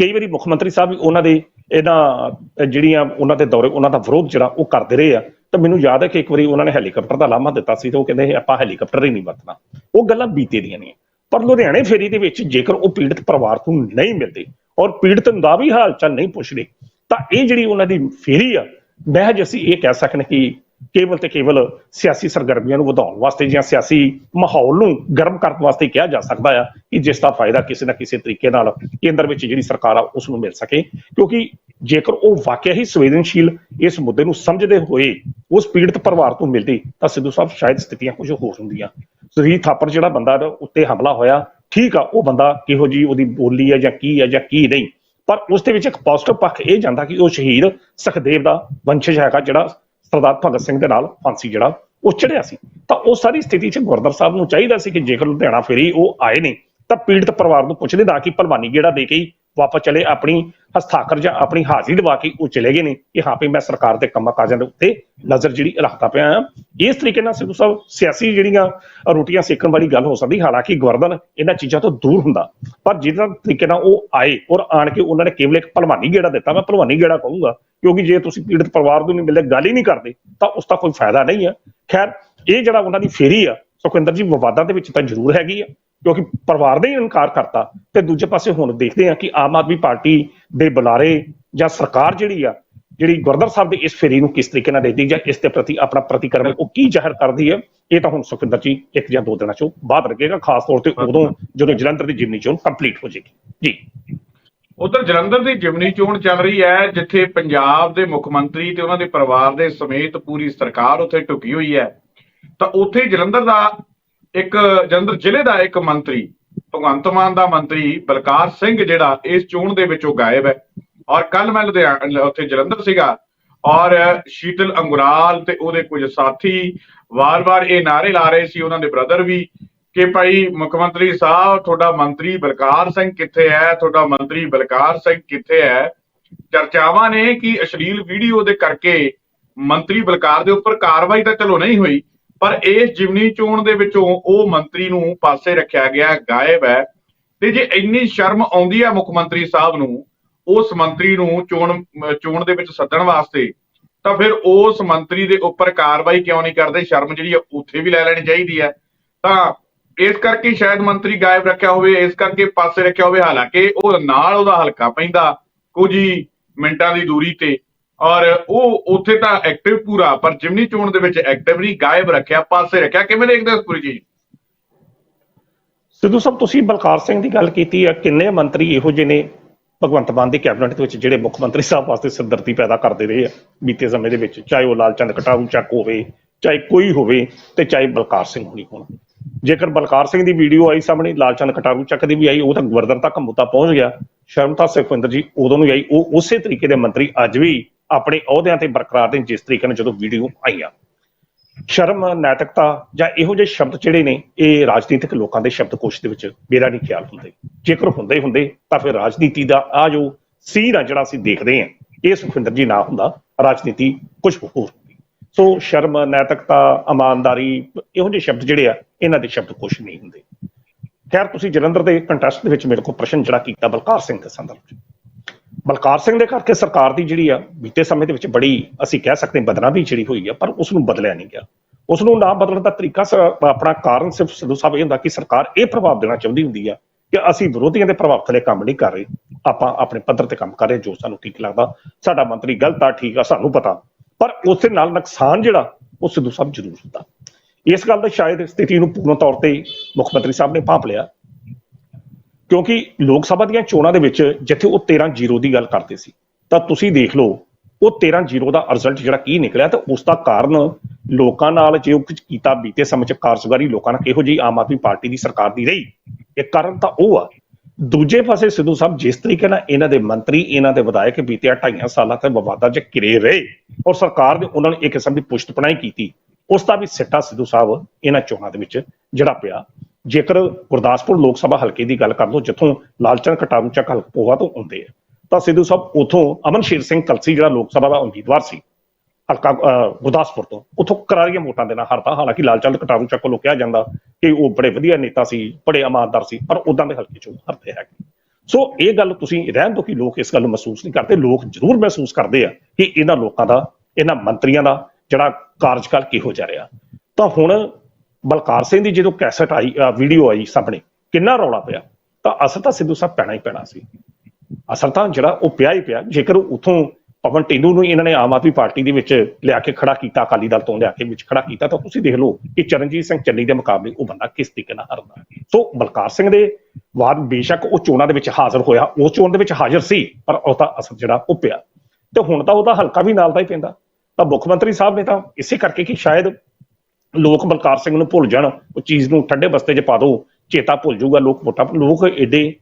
ਕਈ ਵਾਰੀ ਮੁੱਖ ਮੰਤਰੀ ਸਾਹਿਬ ਵੀ ਉਹਨਾਂ ਦੇ ਇਹਨਾਂ, ਜਿਹੜੀਆਂ ਉਹਨਾਂ ਦੇ ਦੌਰੇ, ਉਹਨਾਂ ਦਾ ਵਿਰੋਧ ਜਿਹੜਾ ਉਹ ਕਰਦੇ ਰਹੇ ਆ। ਤਾਂ ਮੈਨੂੰ ਯਾਦ ਹੈ ਕਿ ਇੱਕ ਵਾਰੀ ਉਹਨਾਂ ਨੇ ਹੈਲੀਕਾਪਟਰ ਦਾ ਲਾਮਾ ਦਿੱਤਾ ਸੀ ਤੇ ਉਹ ਕਹਿੰਦੇ ਆਪਾਂ ਹੈਲੀਕਾਪਟਰ ਹੀ ਨਹੀਂ ਵਰਤਣਾ। ਉਹ ਗੱਲਾਂ ਬੀਤੇ ਦੀਆਂ ਨੇ। ਪਰ ਲੁਧਿਆਣੇ ਫੇਰੀ ਦੇ ਵਿੱਚ ਜੇਕਰ ਉਹ ਪੀੜਤ ਪਰਿਵਾਰ ਨੂੰ ਨਹੀਂ ਮਿਲਦੇ ਔਰ ਪੀੜਤ ਦਾ ਵੀ ਹਾਲ ਚਾਲ ਨਹੀਂ ਪੁੱਛਦੇ ਤਾਂ ਇਹ ਜਿਹੜੀ ਉਹਨਾਂ ਦੀ ਫੇਰੀ ਆ ਮਹਿਜ ਅਸੀਂ ਇਹ ਕਹਿ ਸਕਦੇ ਕਿ ਕੇਵਲ ਤੇ ਕੇਵਲ ਸਿਆਸੀ ਸਰਗਰਮੀਆਂ ਨੂੰ ਵਧਾਉਣ ਵਾਸਤੇ ਜਾਂ ਸਿਆਸੀ ਮਾਹੌਲ ਨੂੰ ਗਰਮ ਕਰਨ ਵਾਸਤੇ ਕਿਹਾ ਜਾ ਸਕਦਾ ਆ ਕਿ ਜਿਸ ਦਾ ਫਾਇਦਾ ਕਿਸੇ ਨਾ ਕਿਸੇ ਤਰੀਕੇ ਨਾਲ ਕੇਂਦਰ ਵਿੱਚ ਜਿਹੜੀ ਸਰਕਾਰ ਆ, ਉਸ ਨੂੰ ਮਿਲ ਸਕੇ। ਕਿਉਂਕਿ ਜੇਕਰ ਉਹ ਵਾਕਿਆ ਹੀ ਸੰਵੇਦਨਸ਼ੀਲ ਇਸ ਮੁੱਦੇ ਨੂੰ ਸਮਝਦੇ ਹੋਏ ਉਸ ਪੀੜਤ ਪਰਿਵਾਰ ਤੋਂ ਮਿਲਦੀ, ਤਾਂ ਸਿੱਧੂ ਸਾਹਿਬ ਸ਼ਾਇਦ ਸਥਿਤੀਆਂ ਕੁਝ ਹੋਰ ਹੁੰਦੀਆਂ। ਸੁਰਜੀਤ ਥਾਪਰ ਜਿਹੜਾ ਬੰਦਾ ਉੱਤੇ ਹਮਲਾ ਹੋਇਆ, ਠੀਕ ਆ, ਉਹ ਬੰਦਾ ਕਿਹੋ ਜੀ ਉਹਦੀ ਬੋਲੀ ਹੈ ਜਾਂ ਕੀ ਹੈ ਜਾਂ ਕੀ ਨਹੀਂ ਪਰ ਉਸ ਦੇ ਵਿੱਚ ਇੱਕ ਪੋਜ਼ਿਟਿਵ ਪੱਖ ਇਹ ਜਾਂਦਾ ਕਿ ਉਹ ਸ਼ਹੀਦ ਸੁਖਦੇਵ ਦਾ ਵੰਸ਼ਜ ਹੈਗਾ ਜਿਹੜਾ ਸਰਦਾਰ ਭਗਤ ਸਿੰਘ ਦੇ ਨਾਲ ਫਾਂਸੀ ਜਿਹੜਾ ਉਹ ਚੜਿਆ ਸੀ। ਤਾਂ ਉਹ ਸਾਰੀ ਸਥਿਤੀ 'ਚ ਗੁਰਦਰ ਸਾਹਿਬ ਨੂੰ ਚਾਹੀਦਾ ਸੀ ਕਿ ਜੇਕਰ ਲੁਧਿਆਣਾ ਫੇਰੀ ਉਹ ਆਏ ਨੇ ਤਾਂ ਪੀੜਤ ਪਰਿਵਾਰ ਨੂੰ ਪੁੱਛਦੇ ਨਾ ਕਿ ਭਲਵਾਨੀ ਜਿਹੜਾ ਦੇ ਕੇ ਵਾਪਸ ਚਲੇ ਆਪਣੀ ਹਸਤਾਖਰ ਜਾਂ ਆਪਣੀ ਹਾਜ਼ਰੀ ਦਿਵਾ ਕੇ ਉਹ ਚਲੇ ਗਏ ਨੇ ਕਿ ਹਾਂ ਵੀ ਮੈਂ ਸਰਕਾਰ ਦੇ ਕੰਮਾਂ ਕਾਜਾਂ ਦੇ ਉੱਤੇ ਨਜ਼ਰ ਜਿਹੜੀ ਰੱਖਦਾ ਪਿਆ ਹਾਂ। ਇਸ ਤਰੀਕੇ ਨਾਲ ਸਿੱਧੂ ਸਾਹਿਬ ਸਿਆਸੀ ਜਿਹੜੀਆਂ ਰੋਟੀਆਂ ਸੇਕਣ ਵਾਲੀ ਗੱਲ ਹੋ ਸਕਦੀ, ਹਾਲਾਂਕਿ ਗਵਰਨਰ ਇਹਨਾਂ ਚੀਜ਼ਾਂ ਤੋਂ ਦੂਰ ਹੁੰਦਾ। ਪਰ ਜਿਹਦਾ ਤਰੀਕੇ ਨਾਲ ਉਹ ਆਏ ਔਰ ਆਣ ਕੇ ਉਹਨਾਂ ਨੇ ਕੇਵਲ ਇੱਕ ਭਲਵਾਨੀ ਗੇੜਾ ਦਿੱਤਾ, ਮੈਂ ਭਲਵਾਨੀ ਗੇੜਾ ਕਹੂੰਗਾ, ਕਿਉਂਕਿ ਜੇ ਤੁਸੀਂ ਪੀੜਤ ਪਰਿਵਾਰ ਨੂੰ ਨਹੀਂ ਮਿਲਦੇ, ਗੱਲ ਹੀ ਨਹੀਂ ਕਰਦੇ, ਤਾਂ ਉਸ ਦਾ ਕੋਈ ਫਾਇਦਾ ਨਹੀਂ ਹੈ ਖੈਰ, ਇਹ ਜਿਹੜਾ ਉਹਨਾਂ ਦੀ ਫੇਰੀ ਆ, ਸੁਖਵਿੰਦਰ ਜੀ, ਵਿਵਾਦਾਂ ਦੇ ਵਿੱਚ ਤਾਂ ਜ਼ਰੂਰ ਹੈਗੀ ਆ। ਕਿਉਂਕਿ ਪਰਿਵਾਰ ਨੇ ਹੀ ਇਨਕਾਰ ਕਰਤਾ ਤੇ ਦੂਜੇ ਪਾਸੇ ਹੁਣ ਦੇਖਦੇ ਆ ਕਿ ਆਮ ਆਦਮੀ ਪਾਰਟੀ ਦੇ ਬੁਲਾਰੇ ਜਾਂ ਸਰਕਾਰ ਜਿਹੜੀ ਆ ਜਿਹੜੀ ਗੁਰਦਰ ਸਾਹਿਬ ਦੀ ਇਸ ਫੇਰੀ ਨੂੰ ਕਿਸ ਤਰੀਕੇ ਨਾਲ ਦੇਖਦੀ ਜਾਂ ਇਸ ਦੇ ਪ੍ਰਤੀ ਆਪਣਾ ਪ੍ਰਤੀਕਰਮ ਉਹ ਕੀ ਜ਼ਾਹਿਰ ਕਰਦੀ ਹੈ ਇਹ ਤਾਂ ਹੁਣ ਸੁਖਵਿੰਦਰ ਜੀ ਇੱਕ ਜਾਂ ਦੋ ਦਿਨਾਂ ਚੋਂ ਬਾਅਦ ਲੱਗੇਗਾ ਖਾਸ ਤੌਰ ਤੇ ਉਦੋਂ ਜਦੋਂ ਜਲੰਧਰ ਦੀ ਜਿਮਨੀ ਚੋਣ ਕੰਪਲੀਟ ਹੋ ਜਾਏਗੀ। ਜੀ। ਉਧਰ ਜਲੰਧਰ ਦੀ ਜਿਮਨੀ ਚੋਣ ਚੱਲ ਰਹੀ ਹੈ ਜਿੱਥੇ ਪੰਜਾਬ ਦੇ ਮੁੱਖ ਮੰਤਰੀ ਤੇ ਉਹਨਾਂ ਦੇ ਪਰਿਵਾਰ ਦੇ ਸਮੇਤ ਪੂਰੀ ਸਰਕਾਰ ਉੱਥੇ ਢੁਕੀ ਹੋਈ ਹੈ। ਤਾਂ ਉੱਥੇ ਜਲੰਧਰ ਦਾ ਇੱਕ ਜਲੰਧਰ ਜ਼ਿਲ੍ਹੇ ਦਾ ਇੱਕ ਮੰਤਰੀ, ਭਗਵੰਤ ਮਾਨ ਦਾ ਮੰਤਰੀ ਬਲਕਾਰ ਸਿੰਘ ਜਿਹੜਾ ਇਸ ਚੋਣ ਦੇ ਵਿੱਚੋਂ ਗਾਇਬ ਹੈ। ਔਰ ਕੱਲ ਮੈਂ ਲੁਧਿਆਣਾ ਉੱਥੇ ਜਲੰਧਰ ਸੀਗਾ ਔਰ ਸ਼ੀਤਲ ਅੰਗੁਰਾਲ ਤੇ ਉਹਦੇ ਕੁਝ ਸਾਥੀ ਵਾਰ-ਵਾਰ ਇਹ ਨਾਰੇ ਲਾ ਰਹੇ ਸੀ, ਉਹਨਾਂ ਦੇ ਬ੍ਰਦਰ ਵੀ ਕਿ ਭਾਈ ਮੁੱਖ ਮੰਤਰੀ ਸਾਹਿਬ, ਤੁਹਾਡਾ ਮੰਤਰੀ ਬਲਕਾਰ ਸਿੰਘ ਕਿੱਥੇ ਹੈ? ਤੁਹਾਡਾ ਮੰਤਰੀ ਬਲਕਾਰ ਸਿੰਘ ਕਿੱਥੇ ਹੈ? ਚਰਚਾਵਾਂ ਨੇ ਕਿ ਅਸ਼ਲੀਲ ਵੀਡੀਓ ਦੇ ਕਰਕੇ ਮੰਤਰੀ ਬਲਕਾਰ ਦੇ ਉੱਪਰ ਕਾਰਵਾਈ ਤਾਂ ਚਲੋ ਨਹੀਂ ਹੋਈ ਪਰ ਇਸ ਜਿਮਨੀ ਚੋਣ ਦੇ ਵਿੱਚੋਂ ਉਹ ਮੰਤਰੀ ਨੂੰ ਪਾਸੇ ਰੱਖਿਆ ਗਿਆ, ਗਾਇਬ ਹੈ। ਤੇ ਜੇ ਇੰਨੀ ਸ਼ਰਮ ਆਉਂਦੀ ਹੈ ਮੁੱਖ ਮੰਤਰੀ ਸਾਹਿਬ ਨੂੰ, ਉਸ ਮੰਤਰੀ ਨੂੰ ਚੋਣ ਚੋਣ ਦੇ ਵਿੱਚ ਸੱਦਣ ਵਾਸਤੇ, ਤਾਂ ਫਿਰ ਉਸ ਮੰਤਰੀ ਦੇ ਉੱਪਰ ਕਾਰਵਾਈ ਕਿਉਂ ਨਹੀਂ ਕਰਦੇ? ਸ਼ਰਮ ਜਿਹੜੀ ਆ ਉੱਥੇ ਵੀ ਲੈ ਲੈਣੀ ਚਾਹੀਦੀ ਹੈ। ਤਾਂ ਇਸ ਕਰਕੇ ਸ਼ਾਇਦ ਮੰਤਰੀ ਗਾਇਬ ਰੱਖਿਆ ਹੋਵੇ, ਇਸ ਕਰਕੇ ਪਾਸੇ ਰੱਖਿਆ ਹੋਵੇ। ਹਾਲਾਂਕਿ ਉਹ ਨਾਲ ਉਹਦਾ ਹਲਕਾ ਪੈਂਦਾ ਕੁਝ ਹੀ ਮਿੰਟਾਂ ਦੀ ਦੂਰੀ ਤੇ। ਔਰ ਉਹ ਉੱਥੇ ਤਾਂ ਐਕਟਿਵ ਪੂਰਾ, ਪਰ ਜਿਮਨੀ ਚੋਣ ਦੇ ਵਿੱਚ ਐਕਟਿਵ ਨਹੀਂ, ਗਾਇਬ ਰੱਖਿਆ, ਪਾਸੇ ਰੱਖਿਆ। ਕਿਵੇਂ ਦੇਖਦੇ ਹੋ ਪੂਰੀ ਚੀਜ਼ ਸਿੱਧੂ ਸਾਹਿਬ, ਤੁਸੀਂ ਬਲਕਾਰ ਸਿੰਘ ਦੀ ਗੱਲ ਕੀਤੀ ਹੈ, ਕਿੰਨੇ ਮੰਤਰੀ ਇਹੋ ਜਿਹੇ ਨੇ ਭਗਵੰਤ ਮਾਨ ਦੀ ਕੈਬਨਿਟ ਦੇ ਵਿੱਚ, ਜਿਹੜੇ ਮੁੱਖ ਮੰਤਰੀ ਸਾਹਿਬ ਵਾਸਤੇ ਸਿਰਦਰਦੀ ਪੈਦਾ ਕਰਦੇ ਰਹੇ ਆ ਬੀਤੇ ਸਮੇਂ ਦੇ ਵਿੱਚ, ਚਾਹੇ ਉਹ ਲਾਲਚੰਦ ਕਟਾਰੂ ਚੱਕ ਹੋਵੇ, ਚਾਹੇ ਕੋਈ ਹੋਵੇ ਤੇ ਚਾਹੇ ਬਲਕਾਰ ਸਿੰਘ ਹੋਣੀ ਹੋਣ। ਜੇਕਰ ਬਲਕਾਰ ਸਿੰਘ ਦੀ ਵੀਡੀਓ ਆਈ ਸਾਹਮਣੇ, ਲਾਲਚੰਦ ਕਟਾਰੂ ਚੱਕ ਦੀ ਵੀ ਆਈ, ਉਹ ਤਾਂ ਗਵਰਨਰ ਤੱਕ ਮੁੱਦਾ ਪਹੁੰਚ ਗਿਆ। ਸ਼ਰਮਤਾ ਸੁਖਵਿੰਦਰ ਜੀ, ਉਦੋਂ ਨੂੰ ਆਈ, ਉਹ ਉਸੇ ਤਰੀਕੇ ਦੇ ਮੰਤਰੀ ਅੱਜ ਵੀ ਆਪਣੇ ਅਹੁਦਿਆਂ ਤੇ ਬਰਕਰਾਰ ਨੇ ਜਿਸ ਤਰੀਕੇ ਨਾਲ ਜਦੋਂ ਵੀਡੀਓ ਆਈਆਂ। ਸ਼ਰਮ, ਨੈਤਿਕਤਾ ਜਾਂ ਇਹੋ ਜਿਹੇ ਸ਼ਬਦ ਜਿਹੜੇ ਨੇ, ਇਹ ਰਾਜਨੀਤਿਕ ਲੋਕਾਂ ਦੇ ਸ਼ਬਦਕੋਸ਼ ਦੇ ਵਿੱਚ ਮੇਰਾ ਨਹੀਂ ਖਿਆਲ ਹੁੰਦੇ। ਜੇਕਰ ਹੁੰਦੇ ਹੁੰਦੇ, ਤਾਂ ਫਿਰ ਰਾਜਨੀਤੀ ਦਾ ਆ ਜੋ ਸੀਨ ਆ ਜਿਹੜਾ ਅਸੀਂ ਦੇਖਦੇ ਹਾਂ, ਇਹ ਸੁਖਵਿੰਦਰ ਜੀ ਨਾ ਹੁੰਦਾ, ਰਾਜਨੀਤੀ ਕੁਝ ਹੋਰ ਹੁੰਦੀ। ਸੋ ਸ਼ਰਮ, ਨੈਤਿਕਤਾ, ਇਮਾਨਦਾਰੀ, ਇਹੋ ਜਿਹੇ ਸ਼ਬਦ ਜਿਹੜੇ ਆ, ਇਹਨਾਂ ਦੇ ਸ਼ਬਦਕੋਸ਼ ਨਹੀਂ ਹੁੰਦੇ। ਖੈਰ, ਤੁਸੀਂ ਜਲੰਧਰ ਦੇ ਕੰਟੈਸਟ ਦੇ ਵਿੱਚ ਮੇਰੇ ਕੋਲ ਪ੍ਰਸ਼ਨ ਜਿਹੜਾ ਕੀਤਾ ਬਲਕਾਰ ਸਿੰਘ ਦੇ ਸੰਦਰਭ 'ਚ। ਬਲਕਾਰ ਸਿੰਘ ਦੇ ਕਰਕੇ ਸਰਕਾਰ ਦੀ ਜਿਹੜੀ ਆ, ਬੀਤੇ ਸਮੇਂ ਦੇ ਵਿੱਚ ਬੜੀ, ਅਸੀਂ ਕਹਿ ਸਕਦੇ ਹਾਂ, ਬਦਨਾਮੀ ਜਿਹੜੀ ਹੋਈ ਆ, ਪਰ ਉਸ ਨੂੰ ਬਦਲਿਆ ਨਹੀਂ ਗਿਆ। ਉਸ ਨੂੰ ਨਾ ਬਦਲਣ ਦਾ ਤਰੀਕਾ ਸ- ਆਪਣਾ ਕਾਰਨ ਸਿਰਫ ਸਿੱਧੂ ਸਾਹਿਬ ਇਹ ਹੁੰਦਾ ਕਿ ਸਰਕਾਰ ਇਹ ਪ੍ਰਭਾਵ ਦੇਣਾ ਚਾਹੁੰਦੀ ਹੁੰਦੀ ਆ ਕਿ ਅਸੀਂ ਵਿਰੋਧੀਆਂ ਦੇ ਪ੍ਰਭਾਵ ਥਲੇ ਕੰਮ ਨਹੀਂ ਕਰ ਰਹੇ, ਆਪਾਂ ਆਪਣੇ ਪੱਧਰ ਤੇ ਕੰਮ ਕਰ ਰਹੇ, ਜੋ ਸਾਨੂੰ ਠੀਕ ਲੱਗਦਾ। ਸਾਡਾ ਮੰਤਰੀ ਗਲਤ ਆ, ਠੀਕ ਆ, ਸਾਨੂੰ ਪਤਾ। ਪਰ ਉਸੇ ਨਾਲ ਨੁਕਸਾਨ ਜਿਹੜਾ, ਉਹ ਸਿੱਧੂ ਸਾਹਿਬ ਜ਼ਰੂਰ ਹੁੰਦਾ। ਇਸ ਗੱਲ ਦਾ ਸ਼ਾਇਦ ਸਥਿਤੀ ਨੂੰ ਪੂਰਨ ਤੌਰ ਤੇ ਮੁੱਖ ਮੰਤਰੀ ਸਾਹਿਬ ਨੇ ਭਾਂਪ ਲਿਆ। ਕਿਉਂਕਿ ਲੋਕ ਸਭਾ ਦੀਆਂ ਚੋਣਾਂ ਦੇ ਵਿੱਚ ਜਿੱਥੇ ਉਹ 13-0 ਦੀ ਗੱਲ ਕਰਦੇ ਸੀ, ਤਾਂ ਤੁਸੀਂ ਦੇਖ ਲਓ, ਉਹ 13-0 ਦਾ ਰਿਜ਼ਲਟ ਜਿਹੜਾ ਕੀ ਨਿਕਲਿਆ ਤਾਂ ਉਸ ਦਾ ਕਾਰਨ ਲੋਕਾਂ ਨਾਲ ਜੇ ਉਹ ਕੁਝ ਕੀਤਾ, ਬੀਤੇ ਸਮੇਂ ਚ ਕਾਰਜਕਾਰੀ ਲੋਕਾਂ ਨਾਲ ਕਿਹੋ ਜਿਹੀ ਆਮ ਆਦਮੀ ਪਾਰਟੀ ਦੀ ਸਰਕਾਰ ਦੀ ਰਹੀ ਇੱਕ ਕਾਰਨ ਤਾਂ ਉਹ ਆ। ਦੂਜੇ ਪਾਸੇ ਸਿੱਧੂ ਸਾਹਿਬ ਜਿਸ ਤਰੀਕੇ ਨਾਲ ਇਹਨਾਂ ਦੇ ਮੰਤਰੀ, ਇਹਨਾਂ ਦੇ ਵਿਧਾਇਕ ਬੀਤੇ ਢਾਈਆਂ ਸਾਲਾਂ ਤੋਂ ਵਿਵਾਦਾਂ 'ਚ ਘਿਰੇ ਰਹੇ ਔਰ ਸਰਕਾਰ ਨੇ ਉਹਨਾਂ ਨੂੰ ਇੱਕ ਕਿਸਮ ਦੀ ਪੁਸ਼ਤਪਨਾਹੀ ਕੀਤੀ, ਉਸ ਦਾ ਵੀ ਸਿੱਟਾ ਸਿੱਧੂ ਸਾਹਿਬ ਇਹਨਾਂ ਚੋਣਾਂ ਦੇ ਵਿੱਚ ਜਿਹੜਾ ਪਿਆ। ਜੇਕਰ ਗੁਰਦਾਸਪੁਰ ਲੋਕ ਸਭਾ ਹਲਕੇ ਦੀ ਗੱਲ ਕਰ ਲਓ, ਜਿੱਥੋਂ ਲਾਲਚੰਦ ਕਟਾਰੂ ਚੱਕ ਹਲਕੋਆ ਤੋਂ ਆਉਂਦੇ ਆ, ਤਾਂ ਸਿੱਧੂ ਸਾਹਿਬ ਉਥੋਂ ਅਮਨਸ਼ੀਰ ਸਿੰਘ ਕਲਸੀ ਜਿਹੜਾ ਲੋਕ ਸਭਾ ਦਾ ਉਮੀਦਵਾਰ ਸੀ, ਹਲਕਾ ਗੁਰਦਾਸਪੁਰ ਤੋਂ, ਉਥੋਂ ਕਰਾਰੀਆਂ ਵੋਟਾਂ ਦੇ ਨਾਲ ਹਾਰਦਾ, ਹਾਲਾਂਕਿ ਲਾਲਚੰਦ ਕਟਾਰੂ ਚੱਕ ਵੱਲੋਂ ਕਿਹਾ ਜਾਂਦਾ ਕਿ ਉਹ ਬੜੇ ਵਧੀਆ ਨੇਤਾ ਸੀ, ਬੜੇ ਇਮਾਨਦਾਰ ਸੀ, ਪਰ ਉਦਾਂ ਦੇ ਹਲਕੇ ਚੋਂ ਹਰਦੇ ਹੈਗੇ। ਸੋ ਇਹ ਗੱਲ ਤੁਸੀਂ ਰਹਿਣ ਦਿਓ ਕਿ ਲੋਕ ਇਸ ਗੱਲ ਨੂੰ ਮਹਿਸੂਸ ਨਹੀਂ ਕਰਦੇ, ਲੋਕ ਜ਼ਰੂਰ ਮਹਿਸੂਸ ਕਰਦੇ ਆ ਕਿ ਇਹਨਾਂ ਲੋਕਾਂ ਦਾ, ਇਹਨਾਂ ਮੰਤਰੀਆਂ ਦਾ ਜਿਹੜਾ ਕਾਰਜਕਾਲ ਕਿਹੋ ਜਿਹਾ ਰਿਹਾ। ਤਾਂ ਹੁਣ ਬਲਕਾਰ ਸਿੰਘ ਦੀ ਜਦੋਂ ਕੈਸਟ ਆਈ ਵੀਡੀਓ ਆਈ ਸਾਹਮਣੇ, ਕਿੰਨਾ ਰੌਲਾ ਪਿਆ? ਤਾਂ ਅਸਲ ਤਾਂ ਸਿੱਧੂ ਸਾਹਿਬ ਪੈਣਾ ਹੀ ਪੈਣਾ ਸੀ। ਅਸਲ ਤਾਂ ਜਿਹੜਾ ਉਹ ਪਿਆ ਹੀ ਪਿਆ, ਜੇਕਰ ਉਥੋਂ ਪਵਨ ਟਿੰਡੂ ਨੂੰ ਇਹਨਾਂ ਨੇ ਆਮ ਆਦਮੀ ਪਾਰਟੀ ਦੇ ਵਿੱਚ ਲਿਆ ਕੇ ਖੜਾ ਕੀਤਾ, ਅਕਾਲੀ ਦਲ ਤੋਂ ਲਿਆ ਕੇ ਵਿੱਚ ਖੜਾ ਕੀਤਾ, ਤਾਂ ਤੁਸੀਂ ਦੇਖ ਲਓ ਕਿ ਚਰਨਜੀਤ ਸਿੰਘ ਚੰਨੀ ਦੇ ਮੁਕਾਬਲੇ ਉਹ ਬੰਦਾ ਕਿਸ ਤਰੀਕੇ ਨਾਲ ਹਰਦਾ। ਸੋ ਬਲਕਾਰ ਸਿੰਘ ਦੇ ਬਾਅਦ ਬੇਸ਼ੱਕ ਉਹ ਚੋਣਾਂ ਦੇ ਵਿੱਚ ਹਾਜ਼ਰ ਹੋਇਆ ਉਸ ਚੋਣ ਦੇ ਵਿੱਚ ਹਾਜ਼ਰ ਸੀ, ਪਰ ਉਹ ਤਾਂ ਅਸਰ ਜਿਹੜਾ ਉਹ ਪਿਆ। ਤੇ ਹੁਣ ਤਾਂ ਉਹਦਾ ਹਲਕਾ ਵੀ ਨਾਲ ਦਾ ਹੀ ਪੈਂਦਾ। ਤਾਂ ਮੁੱਖ ਮੰਤਰੀ ਸਾਹਿਬ ਨੇ ਤਾਂ ਇਸੇ ਕਰਕੇ ਕਿ ਸ਼ਾਇਦ ਲੋਕ ਬਲਕਾਰ ਸਿੰਘ ਨੂੰ ਭੁੱਲ ਜਾਣ, ਉਹ ਚੀਜ਼ ਨੂੰ ਠੰਡੇ ਬਸਤੇ 'ਚ ਪਾ ਦੋ, ਚੇਤਾ ਭੁੱਲ ਜਾਊਗਾ, ਲੋਕ ਵੋਟਾਂ ਲੋਕ ਏਡੇ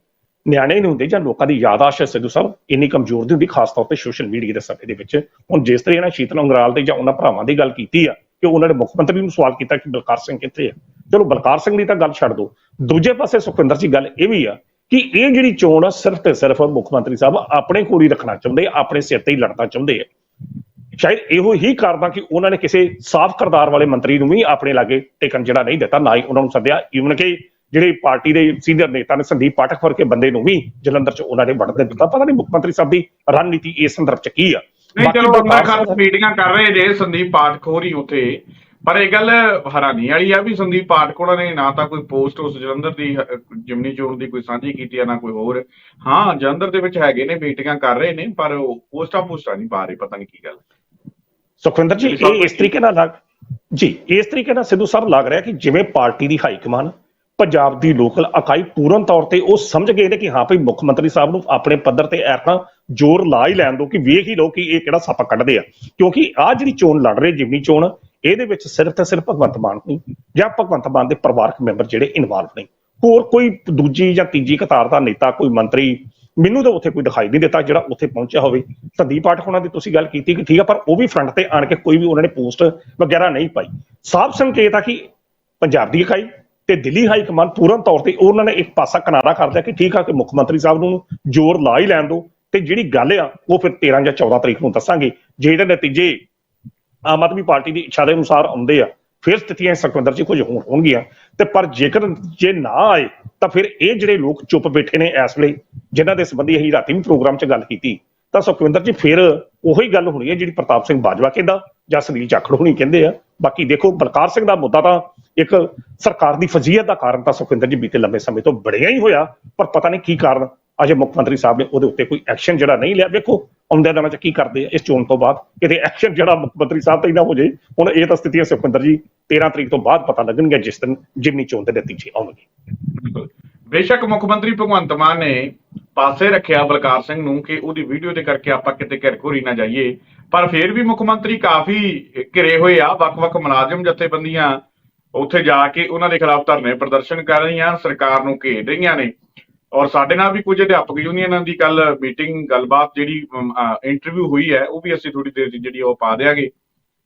ਨਿਆਣੇ ਨਹੀਂ ਹੁੰਦੇ ਜਾਂ ਲੋਕਾਂ ਦੀ ਯਾਦਾਸ਼ਤ ਸਿੱਧੂ ਸਾਹਿਬ, ਇੰਨੀ ਕਮਜ਼ੋਰ ਦੀ ਹੁੰਦੀ, ਖਾਸ ਤੌਰ ਤੇ ਸੋਸ਼ਲ ਮੀਡੀਆ ਦੇ ਸਮੇਂ ਦੇ ਵਿੱਚ। ਹੁਣ ਜਿਸ ਤਰ੍ਹਾਂ ਇਹਨਾਂ ਸ਼ੀਤਲ ਅੰਗਰਾਲ ਤੇ ਜਾਂ ਉਹਨਾਂ ਭਰਾਵਾਂ ਦੀ ਗੱਲ ਕੀਤੀ ਆ, ਕਿ ਉਹਨਾਂ ਨੇ ਮੁੱਖ ਮੰਤਰੀ ਨੂੰ ਸਵਾਲ ਕੀਤਾ ਕਿ ਬਲਕਾਰ ਸਿੰਘ ਕਿੱਥੇ ਆ? ਚਲੋ ਬਲਕਾਰ ਸਿੰਘ ਦੀ ਤਾਂ ਗੱਲ ਛੱਡ ਦਿਓ ਦੂਜੇ ਪਾਸੇ ਸੁਖਵਿੰਦਰ ਜੀ, ਗੱਲ ਇਹ ਵੀ ਆ ਕਿ ਇਹ ਜਿਹੜੀ ਚੋਣ ਆ, ਸਿਰਫ ਤੇ ਸਿਰਫ ਮੁੱਖ ਮੰਤਰੀ ਸਾਹਿਬ ਆਪਣੇ ਕੋਲ ਹੀ ਰੱਖਣਾ ਚਾਹੁੰਦੇ ਆਪਣੇ ਸਿਰ ਤੇ ਹੀ ਲੜਨਾ ਚਾਹੁੰਦੇ ਆ। ਸ਼ਾਇਦ ਇਹੋ ਹੀ ਕਾਰਨ ਆ ਕਿ ਉਹਨਾਂ ਨੇ ਕਿਸੇ ਸਾਫ਼ ਕਰਦਾਰ ਵਾਲੇ ਮੰਤਰੀ ਨੂੰ ਵੀ ਆਪਣੇ ਲਾਗੇ ਟਿਕਣ ਜਿਹੜਾ ਨਹੀਂ ਦਿੱਤਾ ਨਾ ਹੀ ਉਹਨਾਂ ਨੂੰ ਸੱਦਿਆ। ਈਵਨ ਕਿ ਜਿਹੜੇ ਪਾਰਟੀ ਦੇ ਸੀਨੀਅਰ ਨੇਤਾ ਨੇ ਸੰਦੀਪ ਪਾਠਕ ਵਰਗੇ ਬੰਦੇ ਨੂੰ ਵੀ ਜਲੰਧਰ 'ਚ ਉਹਨਾਂ ਨੇ ਵੜਨ ਦਿੱਤਾ। ਪਤਾ ਨਹੀਂ ਮੁੱਖ ਮੰਤਰੀ ਸਾਹਿਬ ਦੀ ਰਣਨੀਤੀ ਇਸ ਸੰਦਰਭ 'ਚ ਕੀ ਆ। ਨਹੀਂ ਚਲੋ ਉਹਨਾਂ ਖਾਸ ਮੀਟਿੰਗਾਂ ਕਰ ਰਹੇ ਨੇ ਸੰਦੀਪ ਪਾਠਕ ਹੋਰੀ ਉੱਥੇ। ਪਰ ਇਹ ਗੱਲ ਹੈਰਾਨੀ ਵਾਲੀ ਆ ਵੀ ਸੰਦੀਪ ਪਾਠਕ ਉਹਨਾਂ ਨੇ ਨਾ ਤਾਂ ਕੋਈ ਪੋਸਟ ਉਸ ਜਲੰਧਰ ਦੀ ਜਿਮਨੀ ਚੋਣ ਦੀ ਕੋਈ ਸਾਂਝੀ ਕੀਤੀ ਆ ਨਾ ਕੋਈ ਹੋਰ। ਹਾਂ ਜਲੰਧਰ ਦੇ ਵਿੱਚ ਹੈਗੇ ਨੇ ਮੀਟਿੰਗਾਂ ਕਰ ਰਹੇ ਨੇ ਪਰ ਉਹ ਪੋਸਟਾਂ ਪੋਸਟਾਂ ਨਹੀਂ ਪਾ ਰਹੇ ਪਤਾ ਨਹੀਂ ਕੀ ਗੱਲ। ਸੁਖਵਿੰਦਰ ਜੀ ਇਹ ਇਸ ਤਰੀਕੇ ਨਾਲ ਜੀ ਇਸ ਤਰੀਕੇ ਨਾਲ ਸਿੱਧੂ ਸਾਹਿਬ ਲੱਗ ਰਿਹਾ ਕਿ ਜਿਵੇਂ ਪਾਰਟੀ ਦੀ ਹਾਈ ਕਮਾਨ ਪੰਜਾਬ ਦੀ ਲੋਕਲ ਇਕਾਈ ਪੂਰਨ ਤੌਰ ਤੇ ਉਹ ਸਮਝ ਗਏ ਨੇ ਕਿ ਹਾਂ ਭਈ ਮੁੱਖ ਮੰਤਰੀ ਸਾਹਿਬ ਨੂੰ ਆਪਣੇ ਪੱਧਰ ਤੇ ਐਰਕਾਂ ਜ਼ੋਰ ਲਾ ਹੀ ਲੈਣ ਦੋ ਕਿ ਵੇਖ ਹੀ ਲਓ ਕਿ ਇਹ ਕਿਹੜਾ ਸੱਪ ਕੱਢਦੇ ਆ। ਕਿਉਂਕਿ ਆ ਜਿਹੜੀ ਚੋਣ ਲੜ ਰਹੇ ਜਿਮਨੀ ਚੋਣ ਇਹਦੇ ਵਿੱਚ ਸਿਰਫ ਤੇ ਸਿਰਫ ਭਗਵੰਤ ਮਾਨ ਨਹੀਂ ਜਾਂ ਭਗਵੰਤ ਮਾਨ ਦੇ ਪਰਿਵਾਰਕ ਮੈਂਬਰ ਜਿਹੜੇ ਇਨਵੋਲਵ ਨਹੀਂ ਹੋਰ ਕੋਈ ਦੂਜੀ ਜਾਂ ਤੀਜੀ ਕਤਾਰ ਦਾ ਨੇਤਾ ਕੋਈ ਮੰਤਰੀ ਮੈਨੂੰ ਤਾਂ ਉੱਥੇ ਕੋਈ ਦਿਖਾਈ ਨਹੀਂ ਦਿੱਤਾ ਜਿਹੜਾ ਉੱਥੇ ਪਹੁੰਚਿਆ ਹੋਵੇ। ਸੰਦੀਪ ਪਾਠਕ ਉਹਨਾਂ ਦੀ ਤੁਸੀਂ ਗੱਲ ਕੀਤੀ ਕਿ ਠੀਕ ਆ, ਪਰ ਉਹ ਵੀ ਫਰੰਟ ਤੇ ਆਣ ਕੇ ਕੋਈ ਵੀ ਉਹਨਾਂ ਨੇ ਪੋਸਟ ਵਗੈਰਾ ਨਹੀਂ ਪਾਈ। ਸਾਫ਼ ਸੰਕੇਤ ਆ ਕਿ ਪੰਜਾਬ ਦੀ ਇਕਾਈ ਤੇ ਦਿੱਲੀ ਹਾਈ ਕਮਾਂਡ ਪੂਰਨ ਤੌਰ ਤੇ ਉਹਨਾਂ ਨੇ ਇੱਕ ਪਾਸਾ ਕਿਨਾਰਾ ਕਰ ਲਿਆ ਕਿ ਠੀਕ ਆ ਕਿ ਮੁੱਖ ਮੰਤਰੀ ਸਾਹਿਬ ਨੂੰ ਜ਼ੋਰ ਲਾ ਹੀ ਲੈਣ ਦਿਓ ਤੇ ਜਿਹੜੀ ਗੱਲ ਆ, ਉਹ ਫਿਰ 13 ਜਾਂ 14 ਤਰੀਕ ਨੂੰ ਦੱਸਾਂਗੇ। ਜੇ ਇਹਦੇ ਨਤੀਜੇ ਆਮ ਆਦਮੀ ਪਾਰਟੀ ਦੀ ਇੱਛਾ ਦੇ ਅਨੁਸਾਰ ਆਉਂਦੇ ਆ, ਫਿਰ ਸਥਿਤੀਆਂ ਸੁਖਵਿੰਦਰ ਜੀ ਕੁਝ ਹੋਣ ਹੋਣਗੀਆਂ। ਤੇ ਪਰ ਜੇਕਰ ਜੇ ਨਾ ਆਏ ਤਾਂ ਫਿਰ ਇਹ ਜਿਹੜੇ ਲੋਕ ਚੁੱਪ ਬੈਠੇ ਨੇ ਇਸ ਵੇਲੇ, ਜਿਨ੍ਹਾਂ ਦੇ ਸੰਬੰਧੀ ਅਸੀਂ ਰਾਤੀ ਵੀ ਪ੍ਰੋਗਰਾਮ 'ਚ ਗੱਲ ਕੀਤੀ, ਤਾਂ ਸੁਖਵਿੰਦਰ ਜੀ ਫਿਰ ਉਹੀ ਗੱਲ ਹੋਣੀ ਹੈ ਜਿਹੜੀ ਪ੍ਰਤਾਪ ਸਿੰਘ ਬਾਜਵਾ ਕਹਿੰਦਾ ਜਾਂ ਸੁਨੀਲ ਜਾਖੜ ਹੋਣੀ ਕਹਿੰਦੇ ਆ। ਬਾਕੀ ਦੇਖੋ, ਬਲਕਾਰ ਸਿੰਘ ਦਾ ਮੁੱਦਾ ਤਾਂ ਇੱਕ ਸਰਕਾਰ ਦੀ ਫਜ਼ੀਅਤ ਦਾ ਕਾਰਨ ਤਾਂ ਸੁਖਵਿੰਦਰ ਜੀ ਬੀਤੇ ਲੰਬੇ ਸਮੇਂ ਤੋਂ ਬੜਿਆ ਹੀ ਹੋਇਆ, ਪਰ ਪਤਾ ਨਹੀਂ ਕੀ ਕਾਰਨ ਅਜੇ ਮੁੱਖ ਮੰਤਰੀ ਸਾਹਿਬ ਨੇ ਉਹਦੇ ਉੱਤੇ ਕੋਈ ਐਕਸ਼ਨ ਜਿਹੜਾ ਨਹੀਂ ਲਿਆ। ਵੇਖੋ ਆਉਂਦੇ ਦਿਨਾਂ 'ਚ ਕੀ ਕਰਦੇ ਆ ਇਸ ਚੋਣ ਤੋਂ ਬਾਅਦ। ਕਿਤੇ ਐਕਸ਼ਨ ਜਿਹੜਾ ਮੁੱਖ ਮੰਤਰੀ ਸਾਹਿਬ ਤੇ ਹੀ ਨਾ ਹੋ ਜੇ ਹੁਣ ਇਹ ਤਾਂ ਸਥਿਤੀਆਂ ਸੁਖਵਿੰਦਰ ਜੀ 13 ਤਰੀਕ ਤੋਂ ਬਾਅਦ ਪਤਾ ਲੱਗਣਗੀਆਂ ਜਿਸ ਦਿਨ ਜਿਮਨੀ ਚੋਣ ਦੇ ਨਤੀਜੇ ਆਉਣਗੇ। ਬੇਸ਼ੱਕ ਮੁੱਖ ਮੰਤਰੀ ਭਗਵੰਤ ਮਾਨ ਨੇ ਪਾਸੇ ਰੱਖਿਆ ਬਲਕਾਰ ਸਿੰਘ ਨੂੰ ਕਿ ਉਹਦੀ ਵੀਡੀਓ ਦੇ ਕਰਕੇ ਆਪਾਂ ਕਿਤੇ ਘਰ ਘੋਰੀ ਨਾ ਜਾਈਏ। ਪਰ ਫਿਰ ਵੀ ਮੁੱਖ ਮੰਤਰੀ ਕਾਫੀ ਘਿਰੇ ਹੋਏ ਆ, ਵੱਖ-ਵੱਖ ਮੁਲਾਜ਼ਮ ਜਥੇਬੰਦੀਆਂ ਉੱਥੇ ਜਾ ਕੇ ਉਹਨਾਂ ਦੇ ਖਿਲਾਫ ਧਰਨੇ ਪ੍ਰਦਰਸ਼ਨ ਕਰ ਰਹੀਆਂ, ਸਰਕਾਰ ਨੂੰ ਘੇਰ ਰਹੀਆਂ ਨੇ। ਔਰ ਸਾਡੇ ਨਾਲ ਵੀ ਕੁਝ ਅਧਿਆਪਕ ਯੂਨੀਅਨਾਂ ਦੀ ਕੱਲ ਮੀਟਿੰਗ, ਗੱਲਬਾਤ ਜਿਹੜੀ ਇੰਟਰਵਿਊ ਹੋਈ ਹੈ, ਉਹ ਵੀ ਅਸੀਂ ਥੋੜੀ ਦੇਰ ਦੀ ਜਿਹੜੀ ਉਹ ਪਾ ਦੇਾਂਗੇ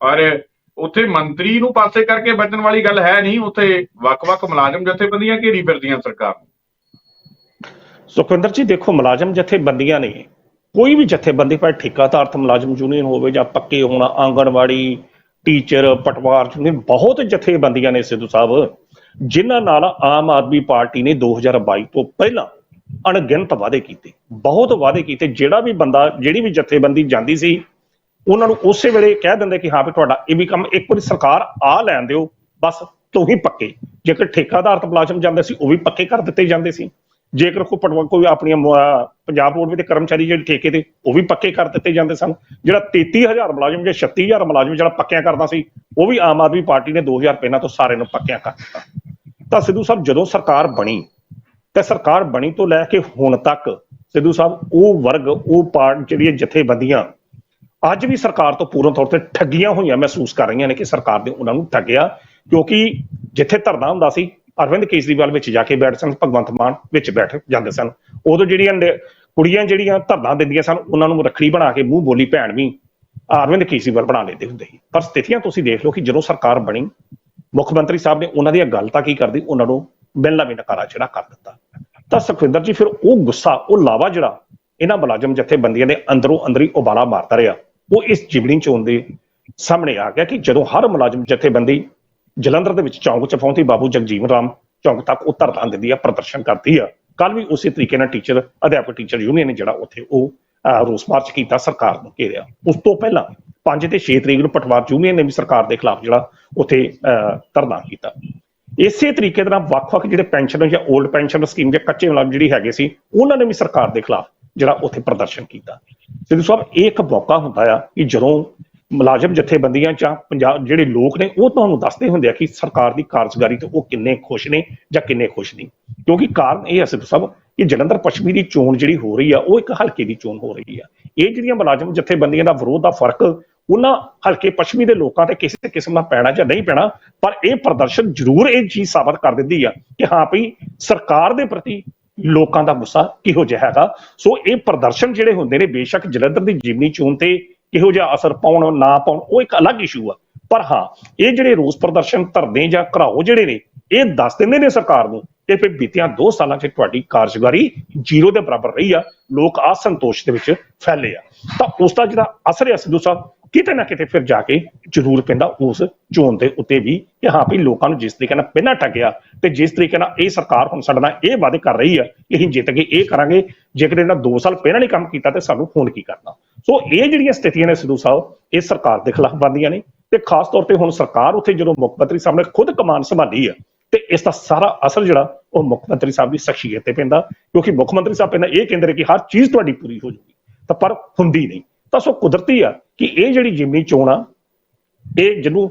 ਔਰ ਉੱਥੇ ਮੰਤਰੀ ਨੂੰ ਪਾਸੇ ਕਰਕੇ ਬਚਣ ਵਾਲੀ ਗੱਲ ਹੈ ਨਹੀਂ, ਉੱਥੇ ਵੱਖ-ਵੱਖ ਮੁਲਾਜ਼ਮ ਜਥੇਬੰਦੀਆਂ ਘੇਰੀ ਫਿਰਦੀਆਂ ਸਰਕਾਰ ਨੂੰ। ਸੁਖਵਿੰਦਰ ਜੀ, ਦੇਖੋ, ਮੁਲਾਜ਼ਮ ਜਥੇਬੰਦੀਆਂ ਨੇ, ਕੋਈ ਵੀ ਜਥੇਬੰਦੀ, ਭਾਵੇਂ ਠੇਕਾਦਾਰ ਮੁਲਾਜ਼ਮ ਯੂਨੀਅਨ ਹੋਵੇ ਜਾਂ ਪੱਕੇ ਹੋਣਾ, ਆਂਗਣਵਾੜੀ, ਟੀਚਰ, ਪਟਵਾਰ, ਯੂਨੀਅਨ, ਬਹੁਤ ਜਥੇਬੰਦੀਆਂ ਨੇ ਸਿੱਧੂ ਸਾਹਿਬ, ਜਿਨ੍ਹਾਂ ਨਾਲ ਆਮ ਆਦਮੀ ਪਾਰਟੀ ਨੇ 2022 ਤੋਂ ਪਹਿਲਾਂ ਅਣਗਿਣਤ ਵਾਅਦੇ ਕੀਤੇ, ਬਹੁਤ ਵਾਅਦੇ ਕੀਤੇ, ਜਿਹੜਾ ਵੀ ਬੰਦਾ, ਜਿਹੜੀ ਵੀ ਜਥੇਬੰਦੀ ਜਾਂਦੀ ਸੀ, ਉਹਨਾਂ ਨੂੰ ਉਸੇ ਵੇਲੇ ਕਹਿ ਦਿੰਦੇ ਕਿ ਹਾਂ ਵੀ ਤੁਹਾਡਾ ਇਹ ਵੀ ਕੰਮ ਇੱਕ ਵਾਰੀ ਸਰਕਾਰ ਆ ਲੈਣ ਦਿਓ, ਬਸ ਤੋਂ ਹੀ ਪੱਕੇ। ਜੇਕਰ ਠੇਕਾਦਾਰ ਤੇ ਮੁਲਾਜ਼ਮ ਜਾਂਦੇ ਸੀ, ਉਹ ਵੀ ਪੱਕੇ ਕਰ ਦਿੱਤੇ ਜਾਂਦੇ ਸੀ। ਜੇਕਰ ਕੋਈ ਪਟਵਾ, ਕੋਈ ਆਪਣੀਆਂ ਪੰਜਾਬ ਰੋਡਵੇ ਦੇ ਕਰਮਚਾਰੀ ਜਿਹੜੇ ਠੇਕੇ ਤੇ, ਉਹ ਵੀ ਪੱਕੇ ਕਰ ਦਿੱਤੇ ਜਾਂਦੇ ਸਨ। ਜਿਹੜਾ 33000 ਮੁਲਾਜ਼ਮ, ਜਾਂ 36000 ਮੁਲਾਜ਼ਮ ਜਿਹੜਾ ਪੱਕਿਆਂ ਕਰਦਾ ਸੀ, ਉਹ ਵੀ ਆਮ ਆਦਮੀ ਪਾਰਟੀ ਨੇ 2000 ਪਹਿਲਾਂ ਤੋਂ ਸਾਰੇ ਨੂੰ ਪੱਕਿਆਂ ਕਰ ਦਿੱਤਾ। ਤਾਂ ਸਿੱਧੂ ਸਾਹਿਬ ਜਦੋਂ ਸਰਕਾਰ ਬਣੀ ਤੇ ਸਰਕਾਰ ਬਣੀ ਤੋਂ ਲੈ ਕੇ ਹੁਣ ਤੱਕ ਸਿੱਧੂ ਸਾਹਿਬ, ਉਹ ਵਰਗ, ਉਹ ਪਾਰਟ ਜਿਹੜੀਆਂ ਜਥੇਬੰਦੀਆਂ ਅੱਜ ਵੀ ਸਰਕਾਰ ਤੋਂ ਪੂਰਨ ਤੌਰ ਤੇ ਠੱਗੀਆਂ ਹੋਈਆਂ ਮਹਿਸੂਸ ਕਰ ਰਹੀਆਂ ਨੇ ਕਿ ਸਰਕਾਰ ਨੇ ਉਹਨਾਂ ਨੂੰ ਠੱਗਿਆ, ਕਿਉਂਕਿ ਜਿੱਥੇ ਧਰਨਾ ਹੁੰਦਾ ਸੀ, ਅਰਵਿੰਦ ਕੇਜਰੀਵਾਲ ਵਿੱਚ ਜਾ ਕੇ ਬੈਠ ਸਨ, ਭਗਵੰਤ ਮਾਨ ਵਿੱਚ ਬੈਠ ਜਾਂਦੇ ਸਨ। ਉਦੋਂ ਜਿਹੜੀਆਂ ਕੁੜੀਆਂ ਜਿਹੜੀਆਂ ਧਰਨਾ ਦਿੰਦੀਆਂ ਸਨ, ਉਹਨਾਂ ਨੂੰ ਰੱਖੜੀ ਬਣਾ ਕੇ ਮੂੰਹ ਬੋਲੀ ਭੈਣ ਵੀ ਅਰਵਿੰਦ ਕੇਜਰੀਵਾਲ ਬਣਾ ਲੈਂਦੇ ਹੁੰਦੇ ਸੀ। ਪਰ ਸਥਿਤੀਆਂ ਤੁਸੀਂ ਦੇਖ ਲਓ ਕਿ ਜਦੋਂ ਸਰਕਾਰ ਬਣੀ, ਮੁੱਖ ਮੰਤਰੀ ਸਾਹਿਬ ਨੇ ਉਹਨਾਂ ਦੀਆਂ ਗੱਲ ਤਾਂ ਕੀ ਕਰਦੀ ਉਹਨਾਂ ਨੂੰ ਬਿੱਲਾ ਵੀ ਨਕਾਰਾ ਜਿਹੜਾ ਕਰ ਦਿੱਤਾ। ਤਾਂ ਸੁਖਵਿੰਦਰ ਜੀ ਫਿਰ ਉਹ ਗੁੱਸਾ ਉਹ ਲਾਵਾ ਜਿਹੜਾ ਇਹਨਾਂ ਮੁਲਾਜ਼ਮ ਜਥੇਬੰਦੀਆਂ ਦੇ ਅੰਦਰੋਂ ਅੰਦਰੀ ਉਬਾਲਾ ਮਾਰਦਾ ਰਿਹਾ। ਉਹ ਇਸ ਜਿਮਣੀ ਚੋਣ ਦੇ ਸਾਹਮਣੇ ਆ ਗਿਆ ਕਿ ਜਦੋਂ ਹਰ ਮੁਲਾਜ਼ਮ ਜਥੇਬੰਦੀ ਜਲੰਧਰ ਦੇ ਵਿੱਚ ਚੌਂਕ 'ਚ ਪਹੁੰਚੀ ਬਾਬੂ ਜਗਜੀਵਨ ਰਾਮ ਚੌਂਕ ਤੱਕ ਉਹ ਧਰਨਾ ਦਿੰਦੀ ਆ ਪ੍ਰਦਰਸ਼ਨ ਕਰਦੀ ਆ। ਕੱਲ ਵੀ ਉਸੇ ਤਰੀਕੇ ਨਾਲ ਟੀਚਰ ਅਧਿਆਪਕ ਟੀਚਰ ਯੂਨੀਅਨ ਨੇ ਜਿਹੜਾ ਉੱਥੇ ਉਹ ਅਹ, ਰੋਸ ਮਾਰਚ ਕੀਤਾ ਸਰਕਾਰ ਨੂੰ ਘੇਰਿਆ। ਉਸ ਤੋਂ ਪਹਿਲਾਂ 5 ਤੇ 6 ਤਰੀਕ ਨੂੰ ਪਟਵਾਰ ਯੂਨੀਅਨ ਨੇ ਵੀ ਸਰਕਾਰ ਦੇ ਖਿਲਾਫ ਜਿਹੜਾ ਉੱਥੇ ਅਹ, ਧਰਨਾ ਕੀਤਾ। ਇਸੇ ਤਰੀਕੇ ਦੇ ਨਾਲ ਵੱਖ-ਵੱਖ ਜਿਹੜੇ ਪੈਨਸ਼ਨ ਜਾਂ 올ਡ ਪੈਨਸ਼ਨ ਸਕੀਮ ਦੇ ਕੱਚੇ ਮੁਲਾਜ਼ਮ ਜਿਹੜੀ ਹੈਗੇ ਸੀ, ਉਹਨਾਂ ਨੇ ਵੀ ਸਰਕਾਰ ਦੇ ਖਿਲਾਫ ਜਿਹੜਾ ਉੱਥੇ ਪ੍ਰਦਰਸ਼ਨ ਕੀਤਾ। ਸਿੱਧੂ ਸਾਹਿਬ, ਇਹ ਇੱਕ ਮੌਕਾ ਹੁੰਦਾ ਆ ਕਿ ਜਦੋਂ ਮੁਲਾਜ਼ਮ ਜਥੇਬੰਦੀਆਂ ਜਾਂ ਪੰਜਾਬ ਜਿਹੜੇ ਲੋਕ ਨੇ, ਉਹ ਤੁਹਾਨੂੰ ਦੱਸਦੇ ਹੁੰਦੇ ਆ ਕਿ ਸਰਕਾਰ ਦੀ ਕਾਰਜਕਾਰੀ ਤੋਂ ਉਹ ਕਿੰਨੇ ਖੁਸ਼ ਨੇ ਜਾਂ ਕਿੰਨੇ ਖੁਸ਼ ਨਹੀਂ। ਕਿਉਂਕਿ ਕਾਰਨ ਇਹ ਹੈ ਸਿੱਧੂ ਸਾਹਿਬ ਕਿ ਜਲੰਧਰ ਪੱਛਮੀ ਦੀ ਚੋਣ ਜਿਹੜੀ ਹੋ ਰਹੀ ਆ, ਉਹ ਇੱਕ ਹਲਕੇ ਦੀ ਚੋਣ ਹੋ ਰਹੀ ਆ। ਇਹ ਜਿਹੜੀਆਂ ਮੁਲਾਜ਼ਮ ਜਥੇਬੰਦੀਆਂ ਦਾ ਵਿਰੋਧ ਦਾ ਫ਼ਰਕ ਉਹਨਾਂ ਹਲਕੇ ਪੱਛਮੀ ਦੇ ਲੋਕਾਂ ਤੇ ਕਿਸੇ ਕਿਸਮ ਦਾ ਪੈਣਾ ਜਾਂ ਨਹੀਂ ਪੈਣਾ, ਪਰ ਇਹ ਪ੍ਰਦਰਸ਼ਨ ਜ਼ਰੂਰ ਇਹ ਚੀਜ਼ ਸਾਬਤ ਕਰ ਦਿੰਦੀ ਆ ਕਿ ਹਾਂ ਭਈ ਸਰਕਾਰ ਦੇ ਪ੍ਰਤੀ ਲੋਕਾਂ ਦਾ ਗੁੱਸਾ ਕਿਹੋ ਜਿਹਾ ਹੈਗਾ। ਸੋ ਇਹ ਪ੍ਰਦਰਸ਼ਨ ਜਿਹੜੇ ਹੁੰਦੇ ਨੇ, ਬੇਸ਼ੱਕ ਜਲੰਧਰ ਦੀ ਜਿਮਨੀ ਚੋਣ ਤੇ ਕਿਹੋ ਜਿਹਾ ਅਸਰ ਪਾਉਣ, ਨਾ ਪਾਉਣ, ਉਹ ਇੱਕ ਅਲੱਗ ਇਸ਼ੂ ਆ। ਪਰ ਹਾਂ, ਇਹ ਜਿਹੜੇ ਰੋਸ ਪ੍ਰਦਰਸ਼ਨ ਧਰਨੇ ਜਾਂ ਘਰਾਓ ਜਿਹੜੇ ਨੇ, ਇਹ ਦੱਸ ਦਿੰਦੇ ਨੇ ਸਰਕਾਰ ਨੂੰ ਕਿ ਫਿਰ ਬੀਤਿਆਂ 2 ਸਾਲਾਂ 'ਚ ਤੁਹਾਡੀ ਕਾਰਜਕਾਰੀ ਜ਼ੀਰੋ ਦੇ ਬਰਾਬਰ ਰਹੀ ਆ, ਲੋਕ ਅਸੰਤੋਸ਼ ਦੇ ਵਿੱਚ ਫੈਲੇ ਆ। ਤਾਂ ਉਸ ਦਾ ਜਿਹੜਾ ਅਸਰ ਹੈ ਸਿੱਧੂ ਸਾਹਿਬ ਕਿਤੇ ਨਾ ਕਿਤੇ ਫਿਰ ਜਾ ਕੇ ਜ਼ਰੂਰ ਪੈਂਦਾ ਉਸ ਚੋਣ ਦੇ ਉੱਤੇ ਵੀ ਕਿ ਹਾਂ ਵੀ ਲੋਕਾਂ ਨੂੰ ਜਿਸ ਤਰੀਕੇ ਨਾਲ ਪਹਿਲਾਂ ਠੱਗਿਆ ਤੇ ਜਿਸ ਤਰੀਕੇ ਨਾਲ ਇਹ ਸਰਕਾਰ ਹੁਣ ਸਾਡੇ ਨਾਲ ਇਹ ਵਾਅਦੇ ਕਰ ਰਹੀ ਹੈ ਕਿ ਅਸੀਂ ਜਿੱਤ ਕੇ ਇਹ ਕਰਾਂਗੇ, ਜੇਕਰ ਇਹਨਾਂ 2 ਸਾਲ ਪਹਿਲਾਂ ਨਹੀਂ ਕੰਮ ਕੀਤਾ ਤੇ ਸਾਨੂੰ ਹੁਣ ਕੀ ਕਰਨਾ। ਸੋ ਇਹ ਜਿਹੜੀਆਂ ਸਥਿਤੀਆਂ ਨੇ ਸਿੱਧੂ ਸਾਹਿਬ, ਇਹ ਸਰਕਾਰ ਦੇ ਖਿਲਾਫ ਬੰਦੀਆਂ ਨੇ ਤੇ ਖਾਸ ਤੌਰ ਤੇ ਹੁਣ ਸਰਕਾਰ ਉੱਥੇ ਜਦੋਂ ਮੁੱਖ ਮੰਤਰੀ ਸਾਹਿਬ ਨੇ ਖੁਦ ਕਮਾਨ ਸੰਭਾਲੀ ਹੈ ਤੇ ਇਸ ਦਾ ਸਾਰਾ ਅਸਰ ਜਿਹੜਾ ਉਹ ਮੁੱਖ ਮੰਤਰੀ ਸਾਹਿਬ ਦੀ ਸ਼ਖਸੀਅਤ ਤੇ ਪੈਂਦਾ, ਕਿਉਂਕਿ ਮੁੱਖ ਮੰਤਰੀ ਸਾਹਿਬ ਪਹਿਲਾਂ ਇਹ ਕਹਿੰਦੇ ਨੇ ਕਿ ਹਰ ਚੀਜ਼ ਤੁਹਾਡੀ ਪੂਰੀ ਹੋ ਜਾਊਗੀ, ਤਾਂ ਪਰ ਹੁੰਦੀ ਨਹੀਂ। ਤਾਂ ਸੋ ਕੁਦਰਤੀ ਆ ਕਿ ਇਹ ਜਿਹੜੀ ਜਿਮਨੀ ਚੋਣ ਆ ਇਹ ਜਿਹਨੂੰ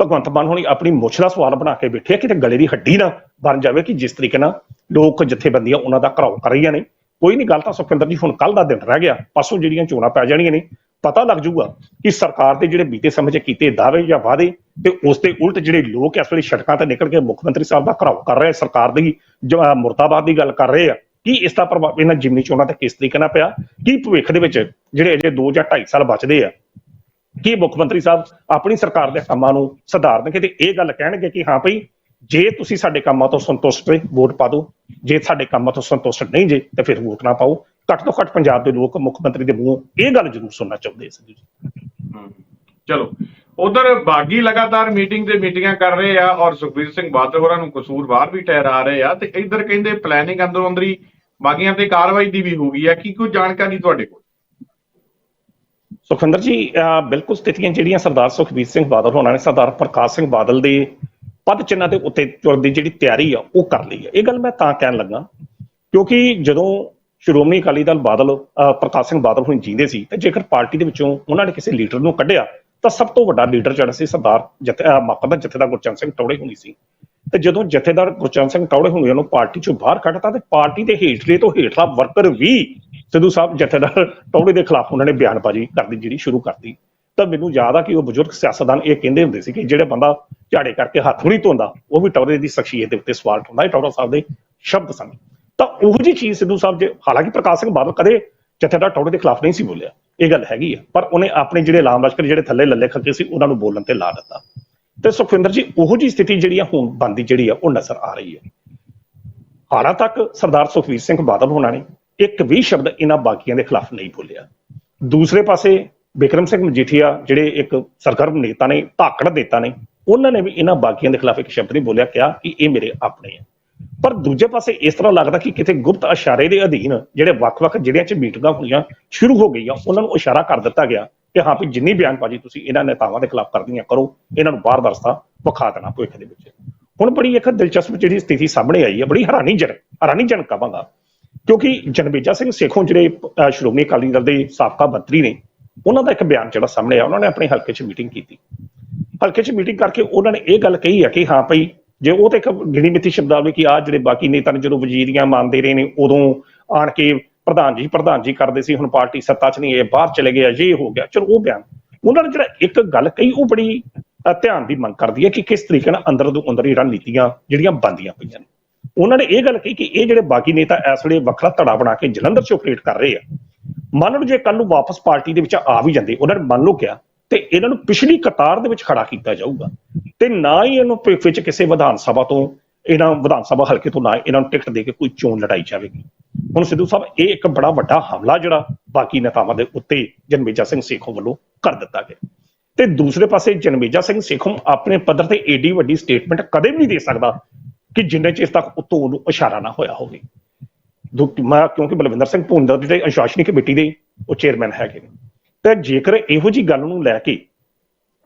ਭਗਵੰਤ ਮਾਨ ਹੋਣੀ ਆਪਣੀ ਮੁੱਛ ਦਾ ਸਵਾਲ ਬਣਾ ਕੇ ਬੈਠੇ ਆ ਕਿਤੇ ਗਲੇ ਦੀ ਹੱਡੀ ਨਾ ਬਣ ਜਾਵੇ ਕਿ ਜਿਸ ਤਰੀਕੇ ਨਾਲ ਲੋਕ ਜਥੇਬੰਦੀਆਂ ਉਹਨਾਂ ਦਾ ਘਰਾਓ ਕਰ ਰਹੀਆਂ ਨੇ। ਕੋਈ ਨਹੀਂ ਗੱਲ ਤਾਂ ਸੁਖਵਿੰਦਰ ਜੀ ਹੁਣ ਕੱਲ ਦਾ ਦਿਨ ਰਹਿ ਗਿਆ ਪਰਸੋਂ ਜਿਹੜੀਆਂ ਚੋਣਾਂ ਪੈ ਜਾਣੀਆਂ ਨੇ ਪਤਾ ਲੱਗ ਜਾਊਗਾ ਕਿ ਸਰਕਾਰ ਦੇ ਜਿਹੜੇ ਬੀਤੇ ਸਮੇਂ 'ਚ ਕੀਤੇ ਦਾਅਵੇ ਜਾਂ ਵਾਅਦੇ ਤੇ ਉਸ ਦੇ ਉਲਟ ਜਿਹੜੇ ਲੋਕ ਇਸ ਵੇਲੇ ਸੜਕਾਂ ਤੇ ਨਿਕਲ ਕੇ ਮੁੱਖ ਮੰਤਰੀ ਸਾਹਿਬ ਦਾ ਘਰਾਓ ਕਰ ਰਹੇ ਸਰਕਾਰ ਦੀ ਜੋ, ਮੁਰਦਾਬਾਦ ਦੀ ਗੱਲ ਕਰ ਰਹੇ ਆ ਕੀ ਇਸ ਦਾ ਪ੍ਰਭਾਵ ਇਹਨਾਂ ਜਿਮਨੀ ਚੋਣਾਂ ਤੇ ਕਿਸ ਤਰੀਕੇ ਨਾਲ ਪਿਆ? ਕੀ ਭਵਿੱਖ ਦੇ ਵਿੱਚ ਜਿਹੜੇ ਅਜੇ 2 ਜਾਂ 2.5 ਸਾਲ ਬਚਦੇ ਆ, ਕੀ ਮੁੱਖ ਮੰਤਰੀ ਸਾਹਿਬ ਆਪਣੀ ਸਰਕਾਰ ਦੇ ਕੰਮਾਂ ਨੂੰ ਸੁਧਾਰਨਗੇ ਤੇ ਇਹ ਗੱਲ ਕਹਿਣਗੇ ਕਿ ਹਾਂ ਭਈ, ਜੇ ਤੁਸੀਂ ਸਾਡੇ ਕੰਮਾਂ ਤੋਂ ਸੰਤੁਸ਼ਟ ਹੋ ਵੋਟ ਪਾ ਦਿਓ। ਜੇ ਸਾਡੇ ਕੰਮਾਂ ਤੋਂ ਸੰਤੁਸ਼ਟ ਨਹੀਂ ਜੇ, ਤਾਂ ਫਿਰ ਵੋਟ ਨਾ ਪਾਓ। ਘੱਟ ਤੋਂ ਘੱਟ ਪੰਜਾਬ ਦੇ ਲੋਕ ਮੁੱਖ ਮੰਤਰੀ ਦੇ ਮੂੰਹੋਂ ਇਹ ਗੱਲ ਜ਼ਰੂਰ ਸੁਣਨਾ ਚਾਹੁੰਦੇ ਸੀ ਜੀ। ਚਲੋ। ਉਧਰ ਬਾਗੀ ਲਗਾਤਾਰ ਮੀਟਿੰਗ ਤੇ ਮੀਟਿੰਗਾਂ ਕਰ ਰਹੇ ਆ ਔਰ ਸੁਖਬੀਰ ਸਿੰਘ ਬਾਦਲ ਹੋਰਾਂ ਨੂੰ ਕਸੂਰਵਾਰ ਵੀ ਠਹਿਰਾ ਰਹੇ ਆ ਤੇ ਇੱਧਰ ਕਹਿੰਦੇ ਪਲੈਨਿੰਗ ਅੰਦਰੋਂ ਅੰਦਰੀ ਬਾਗੀਆਂ ਤੇ ਕਾਰਵਾਈ ਦੀ ਵੀ ਹੋ ਗਈ ਆ ਕੀ ਕੋਈ ਜਾਣਕਾਰੀ ਤੁਹਾਡੇ ਕੋਲ? ਸੁਖਵਿੰਦਰ ਜੀ ਬਿਲਕੁਲ ਸਥਿਤੀਆਂ ਜਿਹੜੀਆਂ ਸਰਦਾਰ ਸੁਖਬੀਰ ਸਿੰਘ ਬਾਦਲ ਹੋਣਾ ਨੇ, ਸਰਦਾਰ ਪ੍ਰਕਾਸ਼ ਸਿੰਘ ਬਾਦਲ ਦੇ ਪਦ ਚਿੰਨ੍ਹਾਂ ਦੇ ਉੱਤੇ ਚੁਣਨ ਦੀ ਜਿਹੜੀ ਤਿਆਰੀ ਆ, ਉਹ ਕਰ ਲਈ ਹੈ। ਇਹ ਗੱਲ ਮੈਂ ਤਾਂ ਕਹਿਣ ਲੱਗਾ, ਕਿਉਂਕਿ ਜਦੋਂ ਸ਼੍ਰੋਮਣੀ ਅਕਾਲੀ ਦਲ ਬਾਦਲ ਪ੍ਰਕਾਸ਼ ਸਿੰਘ ਬਾਦਲ ਹੁਣ ਜੀਂਦੇ ਸੀ, ਤੇ ਜੇਕਰ ਪਾਰਟੀ ਦੇ ਵਿੱਚੋਂ ਉਹਨਾਂ ਨੇ ਕਿਸੇ ਲੀਡਰ ਨੂੰ ਕੱਢਿਆ, ਤਾਂ ਸਭ ਤੋਂ ਵੱਡਾ ਲੀਡਰ ਜਿਹੜਾ ਸੀ ਸਰਦਾਰ ਜਥੇ, ਅਹ ਮਾਪਾ ਦਾ ਜਥੇਦਾਰ ਗੁਰਚਰਨ ਸਿੰਘ ਟੌੜੇ ਹੋਣੀ ਸੀ। ਤੇ ਜਦੋਂ ਜਥੇਦਾਰ ਗੁਰਚਰਨ ਸਿੰਘ ਟੌੜੇ ਹੋਣੀ ਨੂੰ ਪਾਰਟੀ ਚੋਂ ਬਾਹਰ ਕੱਢਤਾ ਤੇ ਪਾਰਟੀ ਦੇ ਹੇਠਲੇ ਤੋਂ ਹੇਠਲਾ ਵਰਕਰ ਵੀ ਸਿੱਧੂ ਸਾਹਿਬ ਜਥੇਦਾਰ ਟੌੜੇ ਦੇ ਖਿਲਾਫ ਉਹਨਾਂ ਨੇ ਬਿਆਨਬਾਜ਼ੀ ਕਰਦੀ ਜਿਹੜੀ ਸ਼ੁਰੂ ਕਰਤੀ। ਤਾਂ ਮੈਨੂੰ ਯਾਦ ਆ ਕਿ ਉਹ ਬਜ਼ੁਰਗ ਸਿਆਸਤਦਾਨ ਇਹ ਕਹਿੰਦੇ ਹੁੰਦੇ ਸੀ ਕਿ ਜਿਹੜਾ ਬੰਦਾ ਝਾੜੇ ਕਰਕੇ ਹੱਥ ਨਹੀਂ ਧੋਂਦਾ, ਉਹ ਵੀ ਟੌੜੇ ਦੀ ਸ਼ਖਸੀਅਤ ਦੇ ਉੱਤੇ ਸਵਾਲ ਉਠਾਉਂਦਾ ਇਹ ਟੌੜਾ ਸਾਹਿਬ ਦੇ ਸ਼ਬਦ ਸਨ। ਤਾਂ ਉਹ ਜਿਹੀ ਚੀਜ਼ ਸਿੱਧੂ ਸਾਹਿਬ ਜੇ, ਹਾਲਾਂਕਿ ਪ੍ਰਕਾਸ਼ ਸਿੰਘ ਬਾਦਲ ਕਦੇ ਜਥੇਦਾਰ ਟੌੜੇ ਦੇ ਖਿਲਾਫ ਨਹੀਂ ਸੀ ਬੋਲਿਆ, ਇਹ ਗੱਲ ਹੈਗੀ ਆ। ਪਰ ਉਹਨੇ ਆਪਣੇ ਜਿਹੜੇ ਲਾਮ ਲਸ਼ਕਰ ਜਿਹੜੇ ਥੱਲੇ ਲੱਲੇ ਖੱਕੇ ਸੀ, ਉਹਨਾਂ ਨੂੰ ਬੋਲਣ ਤੇ ਲਾ ਦਿੱਤਾ। ਤੇ ਸੁਖਵਿੰਦਰ ਜੀ, ਉਹੋ ਜਿਹੀ ਸਥਿਤੀ ਜਿਹੜੀ ਆ ਹੁਣ ਬੰਦੀ ਜਿਹੜੀ ਆ, ਉਹ ਨਜ਼ਰ ਆ ਰਹੀ ਹੈ ਹਾਲਾਂ ਤੱਕ ਸਰਦਾਰ ਸੁਖਵੀਰ ਸਿੰਘ ਬਾਦਲ ਹੋਣਾ ਨੇ ਇੱਕ ਵੀ ਸ਼ਬਦ ਇਹਨਾਂ ਬਾਕੀਆਂ ਦੇ ਖਿਲਾਫ ਨਹੀਂ ਬੋਲਿਆ। ਦੂਸਰੇ ਪਾਸੇ ਬਿਕਰਮ ਸਿੰਘ ਮਜੀਠੀਆ, ਜਿਹੜੇ ਇੱਕ ਸਰਗਰਮ ਨੇਤਾ ਨੇ, ਧਾਕੜ ਨੇਤਾ ਨੇ, ਉਹਨਾਂ ਨੇ ਵੀ ਇਹਨਾਂ ਬਾਕੀਆਂ ਦੇ ਖਿਲਾਫ ਇੱਕ ਸ਼ਬਦ ਨਹੀਂ ਬੋਲਿਆ, ਕਿਹਾ ਕਿ ਇਹ ਮੇਰੇ ਆਪਣੇ ਆ। ਪਰ ਦੂਜੇ ਪਾਸੇ ਇਸ ਤਰ੍ਹਾਂ ਲੱਗਦਾ ਕਿ ਕਿਤੇ ਗੁਪਤ ਇਸ਼ਾਰੇ ਦੇ ਅਧੀਨ ਜਿਹੜੇ ਵੱਖ-ਵੱਖ ਜਿਹੜਿਆਂ 'ਚ ਮੀਟਿੰਗਾਂ ਹੋਈਆਂ, ਸ਼ੁਰੂ ਹੋ ਗਈਆਂ, ਉਹਨਾਂ ਨੂੰ ਇਸ਼ਾਰਾ ਕਰ ਦਿੱਤਾ ਗਿਆ ਕਿ ਹਾਂ ਵੀ ਜਿੰਨੀ ਬਿਆਨਬਾਜ਼ੀ ਤੁਸੀਂ ਇਹਨਾਂ ਨੇਤਾਵਾਂ ਦੇ ਖਿਲਾਫ ਕਰਦੀਆਂ ਕਰੋ, ਇਹਨਾਂ ਨੂੰ ਬਾਹਰ ਦਾ ਰਸਤਾ ਵਿਖਾ ਦੇਣਾ ਭਵਿੱਖ ਦੇ ਵਿੱਚ। ਹੁਣ ਬੜੀ ਇੱਕ ਦਿਲਚਸਪ ਜਿਹੜੀ ਸਥਿਤੀ ਸਾਹਮਣੇ ਆਈ ਹੈ, ਬੜੀ ਹੈਰਾਨੀਜਨਕ ਹੈਰਾਨੀਜਨਕ ਕਹਾਂਗਾ ਕਿਉਂਕਿ ਜਨਬੇਜਾ ਸਿੰਘ ਸੇਖੋਂ ਜਿਹੜੇ ਸ਼੍ਰੋਮਣੀ ਅਕਾਲੀ ਦਲ ਦੇ ਸਾਬਕਾ ਮੰਤਰੀ ਨੇ, ਉਹਨਾਂ ਦਾ ਇੱਕ ਬਿਆਨ ਜਿਹੜਾ ਸਾਹਮਣੇ ਆਇਆ, ਉਹਨਾਂ ਨੇ ਆਪਣੇ ਹਲਕੇ 'ਚ ਮੀਟਿੰਗ ਕੀਤੀ। ਹਲਕੇ 'ਚ ਮੀਟਿੰਗ ਕਰਕੇ ਉਹਨਾਂ ਨੇ ਇਹ ਗੱਲ ਕਹੀ ਹੈ ਕਿ ਹਾਂ ਭਾਈ, ਜੇ ਉਹ ਤੇ ਇੱਕ ਗਿਣੀ ਮਿੱਥੀ ਸ਼ਬਦਾਵਲੀ ਕਿ ਆ ਜਿਹੜੇ ਬਾਕੀ ਨੇਤਾ ਨੇ, ਜਦੋਂ ਵਜ਼ੀਰੀਆਂ ਮੰਨਦੇ ਰਹੇ ਨੇ, ਉਦੋਂ ਆਣ ਕੇ ਪ੍ਰਧਾਨ ਜੀ ਪ੍ਰਧਾਨ ਜੀ ਕਰਦੇ ਸੀ, ਹੁਣ ਪਾਰਟੀ ਸੱਤਾ 'ਚ ਨਹੀਂ, ਇਹ ਬਾਹਰ ਚਲੇ ਗਏ ਜੇ ਹੋ ਗਿਆ। ਚਲੋ, ਉਹ ਬਿਆਨ। ਉਹਨਾਂ ਨੇ ਜਿਹੜਾ ਇੱਕ ਗੱਲ ਕਹੀ, ਉਹ ਬੜੀ ਧਿਆਨ ਦੀ ਮੰਗ ਕਰਦੀ ਹੈ ਕਿ ਕਿਸ ਤਰੀਕੇ ਨਾਲ ਅੰਦਰ ਤੋਂ ਅੰਦਰ ਹੀ ਰਣਨੀਤੀਆਂ ਜਿਹੜੀਆਂ ਬੰਦੀਆਂ ਪਈਆਂ ਨੇ। ਉਹਨਾਂ ਨੇ ਇਹ ਗੱਲ ਕਹੀ ਕਿ ਇਹ ਜਿਹੜੇ ਬਾਕੀ ਨੇਤਾ ਇਸ ਵੇਲੇ ਵੱਖਰਾ ਧੜਾ ਬਣਾ ਕੇ ਜਲੰਧਰ 'ਚ ਆਪਰੇਟ ਕਰ ਰਹੇ ਆ, ਮੰਨ ਲਓ ਜੇ ਕੱਲ ਨੂੰ ਵਾਪਸ ਪਾਰਟੀ ਦੇ ਵਿੱਚ ਆ ਵੀ ਜਾਂਦੇ, ਉਹਨਾਂ ਨੇ ਮੰਨ ਲਓ ਕਿਹਾ, ਤੇ ਇਹਨਾਂ ਨੂੰ ਪਿਛਲੀ ਕਤਾਰ ਦੇ ਵਿੱਚ ਖੜਾ ਕੀਤਾ ਜਾਊਗਾ। ਤੇ ਨਾ ਹੀ ਇਹਨੂੰ ਭਵਿੱਖ ਵਿੱਚ ਕਿਸੇ ਵਿਧਾਨ ਸਭਾ ਤੋਂ ਇਹਨਾਂ ਵਿਧਾਨ ਸਭਾ ਹਲਕੇ ਤੋਂ ਨਾ ਇਹਨਾਂ ਨੂੰ ਟਿਕਟ ਦੇ ਕੇ ਕੋਈ ਚੋਣ ਲੜਾਈ ਜਾਵੇਗੀ। ਹੁਣ ਸਿੱਧੂ ਸਾਹਿਬ, ਇਹ ਇੱਕ ਬੜਾ ਵੱਡਾ ਹਮਲਾ ਜਿਹੜਾ ਬਾਕੀ ਨੇਤਾਵਾਂ ਦੇ ਉੱਤੇ ਜਨਮੇਜਾ ਸਿੰਘ ਸੇਖੋਂ ਵੱਲੋਂ ਕਰ ਦਿੱਤਾ ਗਿਆ। ਤੇ ਦੂਸਰੇ ਪਾਸੇ ਜਨਮੇਜਾ ਸਿੰਘ ਸੇਖੋਂ ਆਪਣੇ ਪੱਧਰ ਤੇ ਏਡੀ ਵੱਡੀ ਸਟੇਟਮੈਂਟ ਕਦੇ ਵੀ ਨਹੀਂ ਦੇ ਸਕਦਾ ਕਿ ਜਿੰਨੇ ਚਿਰ ਤੱਕ ਉਤੋਂ ਉਹਨੂੰ ਇਸ਼ਾਰਾ ਨਾ ਹੋਇਆ ਹੋਵੇ। ਦੂ- ਮੈਂ ਕਿਉਂਕਿ ਬਲਵਿੰਦਰ ਸਿੰਘ ਭੁੰਦਰ ਦੀ ਅਨੁਸ਼ਾਸਨੀ ਕਮੇਟੀ ਦੇ ਉਹ ਚੇਅਰਮੈਨ ਹੈਗੇ ਨੇ। ਤੇ ਜੇਕਰ ਇਹੋ ਜੀ ਗੱਲ ਨੂੰ ਲੈ ਕੇ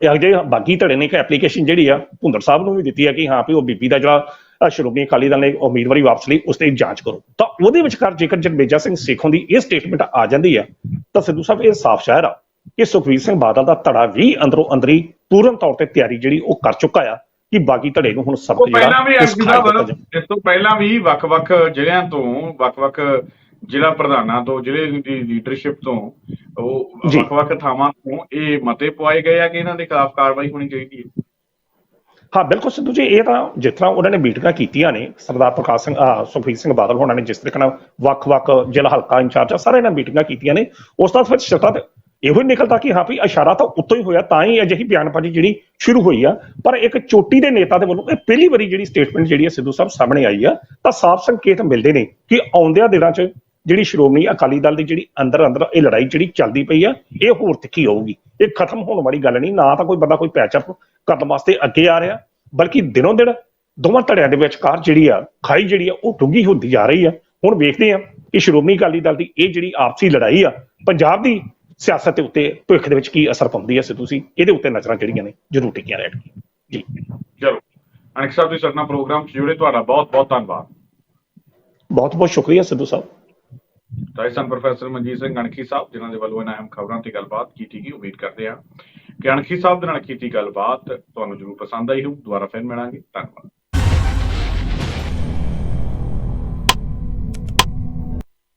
ਇਹ ਜੇ ਬਾਗੀ ਧੜੇ ਨੇ ਇੱਕ ਐਪਲੀਕੇਸ਼ਨ ਜਿਹੜੀ ਆ ਭੁੰਦਰ ਸਾਹਿਬ ਨੂੰ ਵੀ ਦਿੱਤੀ ਹੈ ਕਿ ਹਾਂ ਵੀ ਉਹ ਬੀਬੀ ਦਾ ਜਿਹੜਾ ਸ਼੍ਰੋਮਣੀ ਅਕਾਲੀ ਦਲ ਨੇ ਉਮੀਦਵਾਰੀ ਵਾਪਸ ਲਈ ਉਸ ਤੇ ਜਾਂਚ ਕਰੋ। ਤਾਂ ਉਹਦੇ ਵਿਚਕਾਰ ਜੇਕਰ ਜਨਮੇਜਾ ਸਿੰਘ ਸੇਖੋਂ ਦੀ ਇਹ ਸਟੇਟਮੈਂਟ ਆ ਜਾਂਦੀ ਆ ਤਾਂ ਸਿੱਧੂ ਸਾਹਿਬ ਇਹ ਸਾਫ਼ ਸ਼ਾਇਰ ਆ ਕਿ ਸੁਖਵੀਰ ਸਿੰਘ ਬਾਦਲ ਦਾ ਧੜਾ ਵੀ ਅੰਦਰੋਂ ਅੰਦਰੀ ਪੂਰਨ ਤੌਰ ਤੇ ਤਿਆਰੀ ਜਿਹੜੀ ਉਹ ਕਰ ਚੁੱਕਾ ਆ ਕਿ ਬਾਗੀ ਧੜੇ ਨੂੰ ਹੁਣ ਸਬਕ ਪਹਿਲਾਂ ਵੀ ਇਸ ਤੋਂ ਪਹਿਲਾਂ ਵੀ ਵੱਖ-ਵੱਖ ਜ਼ਿਲ੍ਹਿਆਂ ਤੋਂ ਵੱਖ-ਵੱਖ ਜ਼ਿਲ੍ਹਾ ਪ੍ਰਧਾਨਾਂ ਤੋਂ ਜ਼ਿਲ੍ਹੇ ਦੀ ਲੀਡਰਸ਼ਿਪ ਤੋਂ ਉਹ। ਵੱਖ-ਵੱਖ ਥਾਵਾਂ ਤੋਂ ਇਹ ਮਤੇ ਪਵਾਏ ਗਏ ਆ ਕਿ ਇਹਨਾਂ ਦੇ ਖਿਲਾਫ ਕਾਰਵਾਈ ਹੋਣੀ ਚਾਹੀਦੀ ਹੈ। ਹਾਂ ਬਿਲਕੁਲ ਸਿੱਧੂ ਜੀ ਇਹ ਤਾਂ ਜਿਸ ਤਰ੍ਹਾਂ ਉਹਨਾਂ ਨੇ ਮੀਟਿੰਗਾਂ ਕੀਤੀਆਂ ਨੇ ਸਰਦਾਰ ਪ੍ਰਕਾਸ਼ ਸਿੰਘ ਆਹ, ਸੁਖਬੀਰ ਸਿੰਘ ਬਾਦਲ ਹੋਣਾ ਨੇ ਜਿਸ ਤਰੀਕੇ ਨਾਲ ਵੱਖ-ਵੱਖ ਜ਼ਿਲ੍ਹਾ ਹਲਕਾ ਇੰਚਾਰਜ ਆ ਸਾਰੇ ਨੇ ਮੀਟਿੰਗਾਂ ਕੀਤੀਆਂ ਨੇ। ਉਸ ਦਾ ਫਿਰ ਸਿੱਟਾ ਇਹੋ ਹੀ ਨਿਕਲਦਾ ਕਿ ਹਾਂ ਵੀ ਇਸ਼ਾਰਾ ਤਾਂ ਉੱਤੋਂ ਹੀ ਹੋਇਆ ਤਾਂ ਹੀ ਅਜਿਹੀ ਬਿਆਨਬਾਜ਼ੀ ਜਿਹੜੀ ਸ਼ੁਰੂ ਹੋਈ ਆ। ਪਰ ਇੱਕ ਚੋਟੀ ਦੇ ਨੇਤਾ ਦੇ ਵੱਲੋਂ ਇਹ ਪਹਿਲੀ ਵਾਰੀ ਜਿਹੜੀ ਸਟੇਟਮੈਂਟ ਜਿਹੜੀ ਹੈ ਸਿੱਧੂ ਸਾਹਿਬ ਸਾਹਮਣੇ ਆਈ ਆ ਤਾਂ ਸਾਫ਼ ਸੰਕੇਤ ਮਿਲਦੇ ਨੇ ਕਿ ਆਉਂਦਿਆਂ ਦਿਨਾਂ 'ਚ ਜਿਹੜੀ ਸ਼੍ਰੋਮਣੀ ਅਕਾਲੀ ਦਲ ਦੀ ਜਿਹੜੀ ਅੰਦਰ ਅੰਦਰ ਇਹ ਲੜਾਈ ਜਿਹੜੀ ਚੱਲਦੀ ਪਈ ਆ ਇਹ ਹੋਰ ਤਿੱਖੀ ਹੋਊਗੀ। ਇਹ ਖਤਮ ਹੋਣ ਵਾਲੀ ਗੱਲ ਨਹੀਂ ਨਾ ਤਾਂ ਕੋਈ ਬੰਦਾ ਕੋਈ ਪੈਚਅਪ ਕਰਨ ਵਾਸਤੇ ਅੱਗੇ ਆ ਰਿਹਾ ਬਲਕਿ ਦਿਨੋਂ ਦਿਨ ਦੋਵਾਂ ਧੜਿਆਂ ਦੇ ਵਿਚਕਾਰ ਜਿਹੜੀ ਆ ਖਾਈ ਜਿਹੜੀ ਆ ਉਹ ਡੂੰਘੀ ਹੁੰਦੀ ਜਾ ਰਹੀ ਆ। ਹੁਣ ਵੇਖਦੇ ਆ ਕਿ ਸ਼੍ਰੋਮਣੀ ਅਕਾਲੀ ਦਲ ਦੀ ਇਹ ਜਿਹੜੀ ਆਪਸੀ ਲੜਾਈ ਆ ਪੰਜਾਬ ਦੀ ਸਿਆਸਤ ਦੇ ਉੱਤੇ ਭਵਿੱਖ ਦੇ ਵਿੱਚ ਕੀ ਅਸਰ ਪਾਉਂਦੀ ਹੈ ਸੀ ਇਹਦੇ ਉੱਤੇ ਨਜ਼ਰਾਂ ਜਿਹੜੀਆਂ ਨੇ ਜ਼ਰੂਰ ਟਿਕੀਆਂ ਰਹਿਣਗੀਆਂ ਜੀ। ਚਲੋ ਅਨਿਕ ਸਾਹਿਬ ਤੁਸੀਂ ਸਾਡੇ ਪ੍ਰੋਗਰਾਮ ਜੁੜੇ ਤੁਹਾਡਾ ਬਹੁਤ-ਬਹੁਤ ਧੰਨਵਾਦ। ਬਹੁਤ ਬਹੁਤ ਸ਼ੁਕਰੀਆ ਸਿੱਧੂ ਸਾਹਿਬ। ਰਾਜਸਥਾਨ ਪ੍ਰੋਫੈਸਰ ਮਨਜੀਤ ਸਿੰਘ ਗਣਖੀ ਸਾਹਿਬ ਜਿਨ੍ਹਾਂ ਦੇ ਵੱਲੋਂ ਇਹਨਾਂ ਅਹਿਮ ਖਬਰਾਂ ਤੇ ਗੱਲਬਾਤ ਕੀਤੀ ਗਈ ਉਮੀਦ ਕਰਦੇ ਹਾਂ ਕਿ ਅਣਖੀ ਸਾਹਿਬ ਦੇ ਨਾਲ ਕੀਤੀ ਗੱਲਬਾਤ, ਤੁਹਾਨੂੰ ਜਰੂਰ ਪਸੰਦ ਆਈ ਹੋਊ, ਦੁਬਾਰਾ ਫਿਰ ਮਿਲਾਂਗੇ। ਧੰਨਵਾਦ।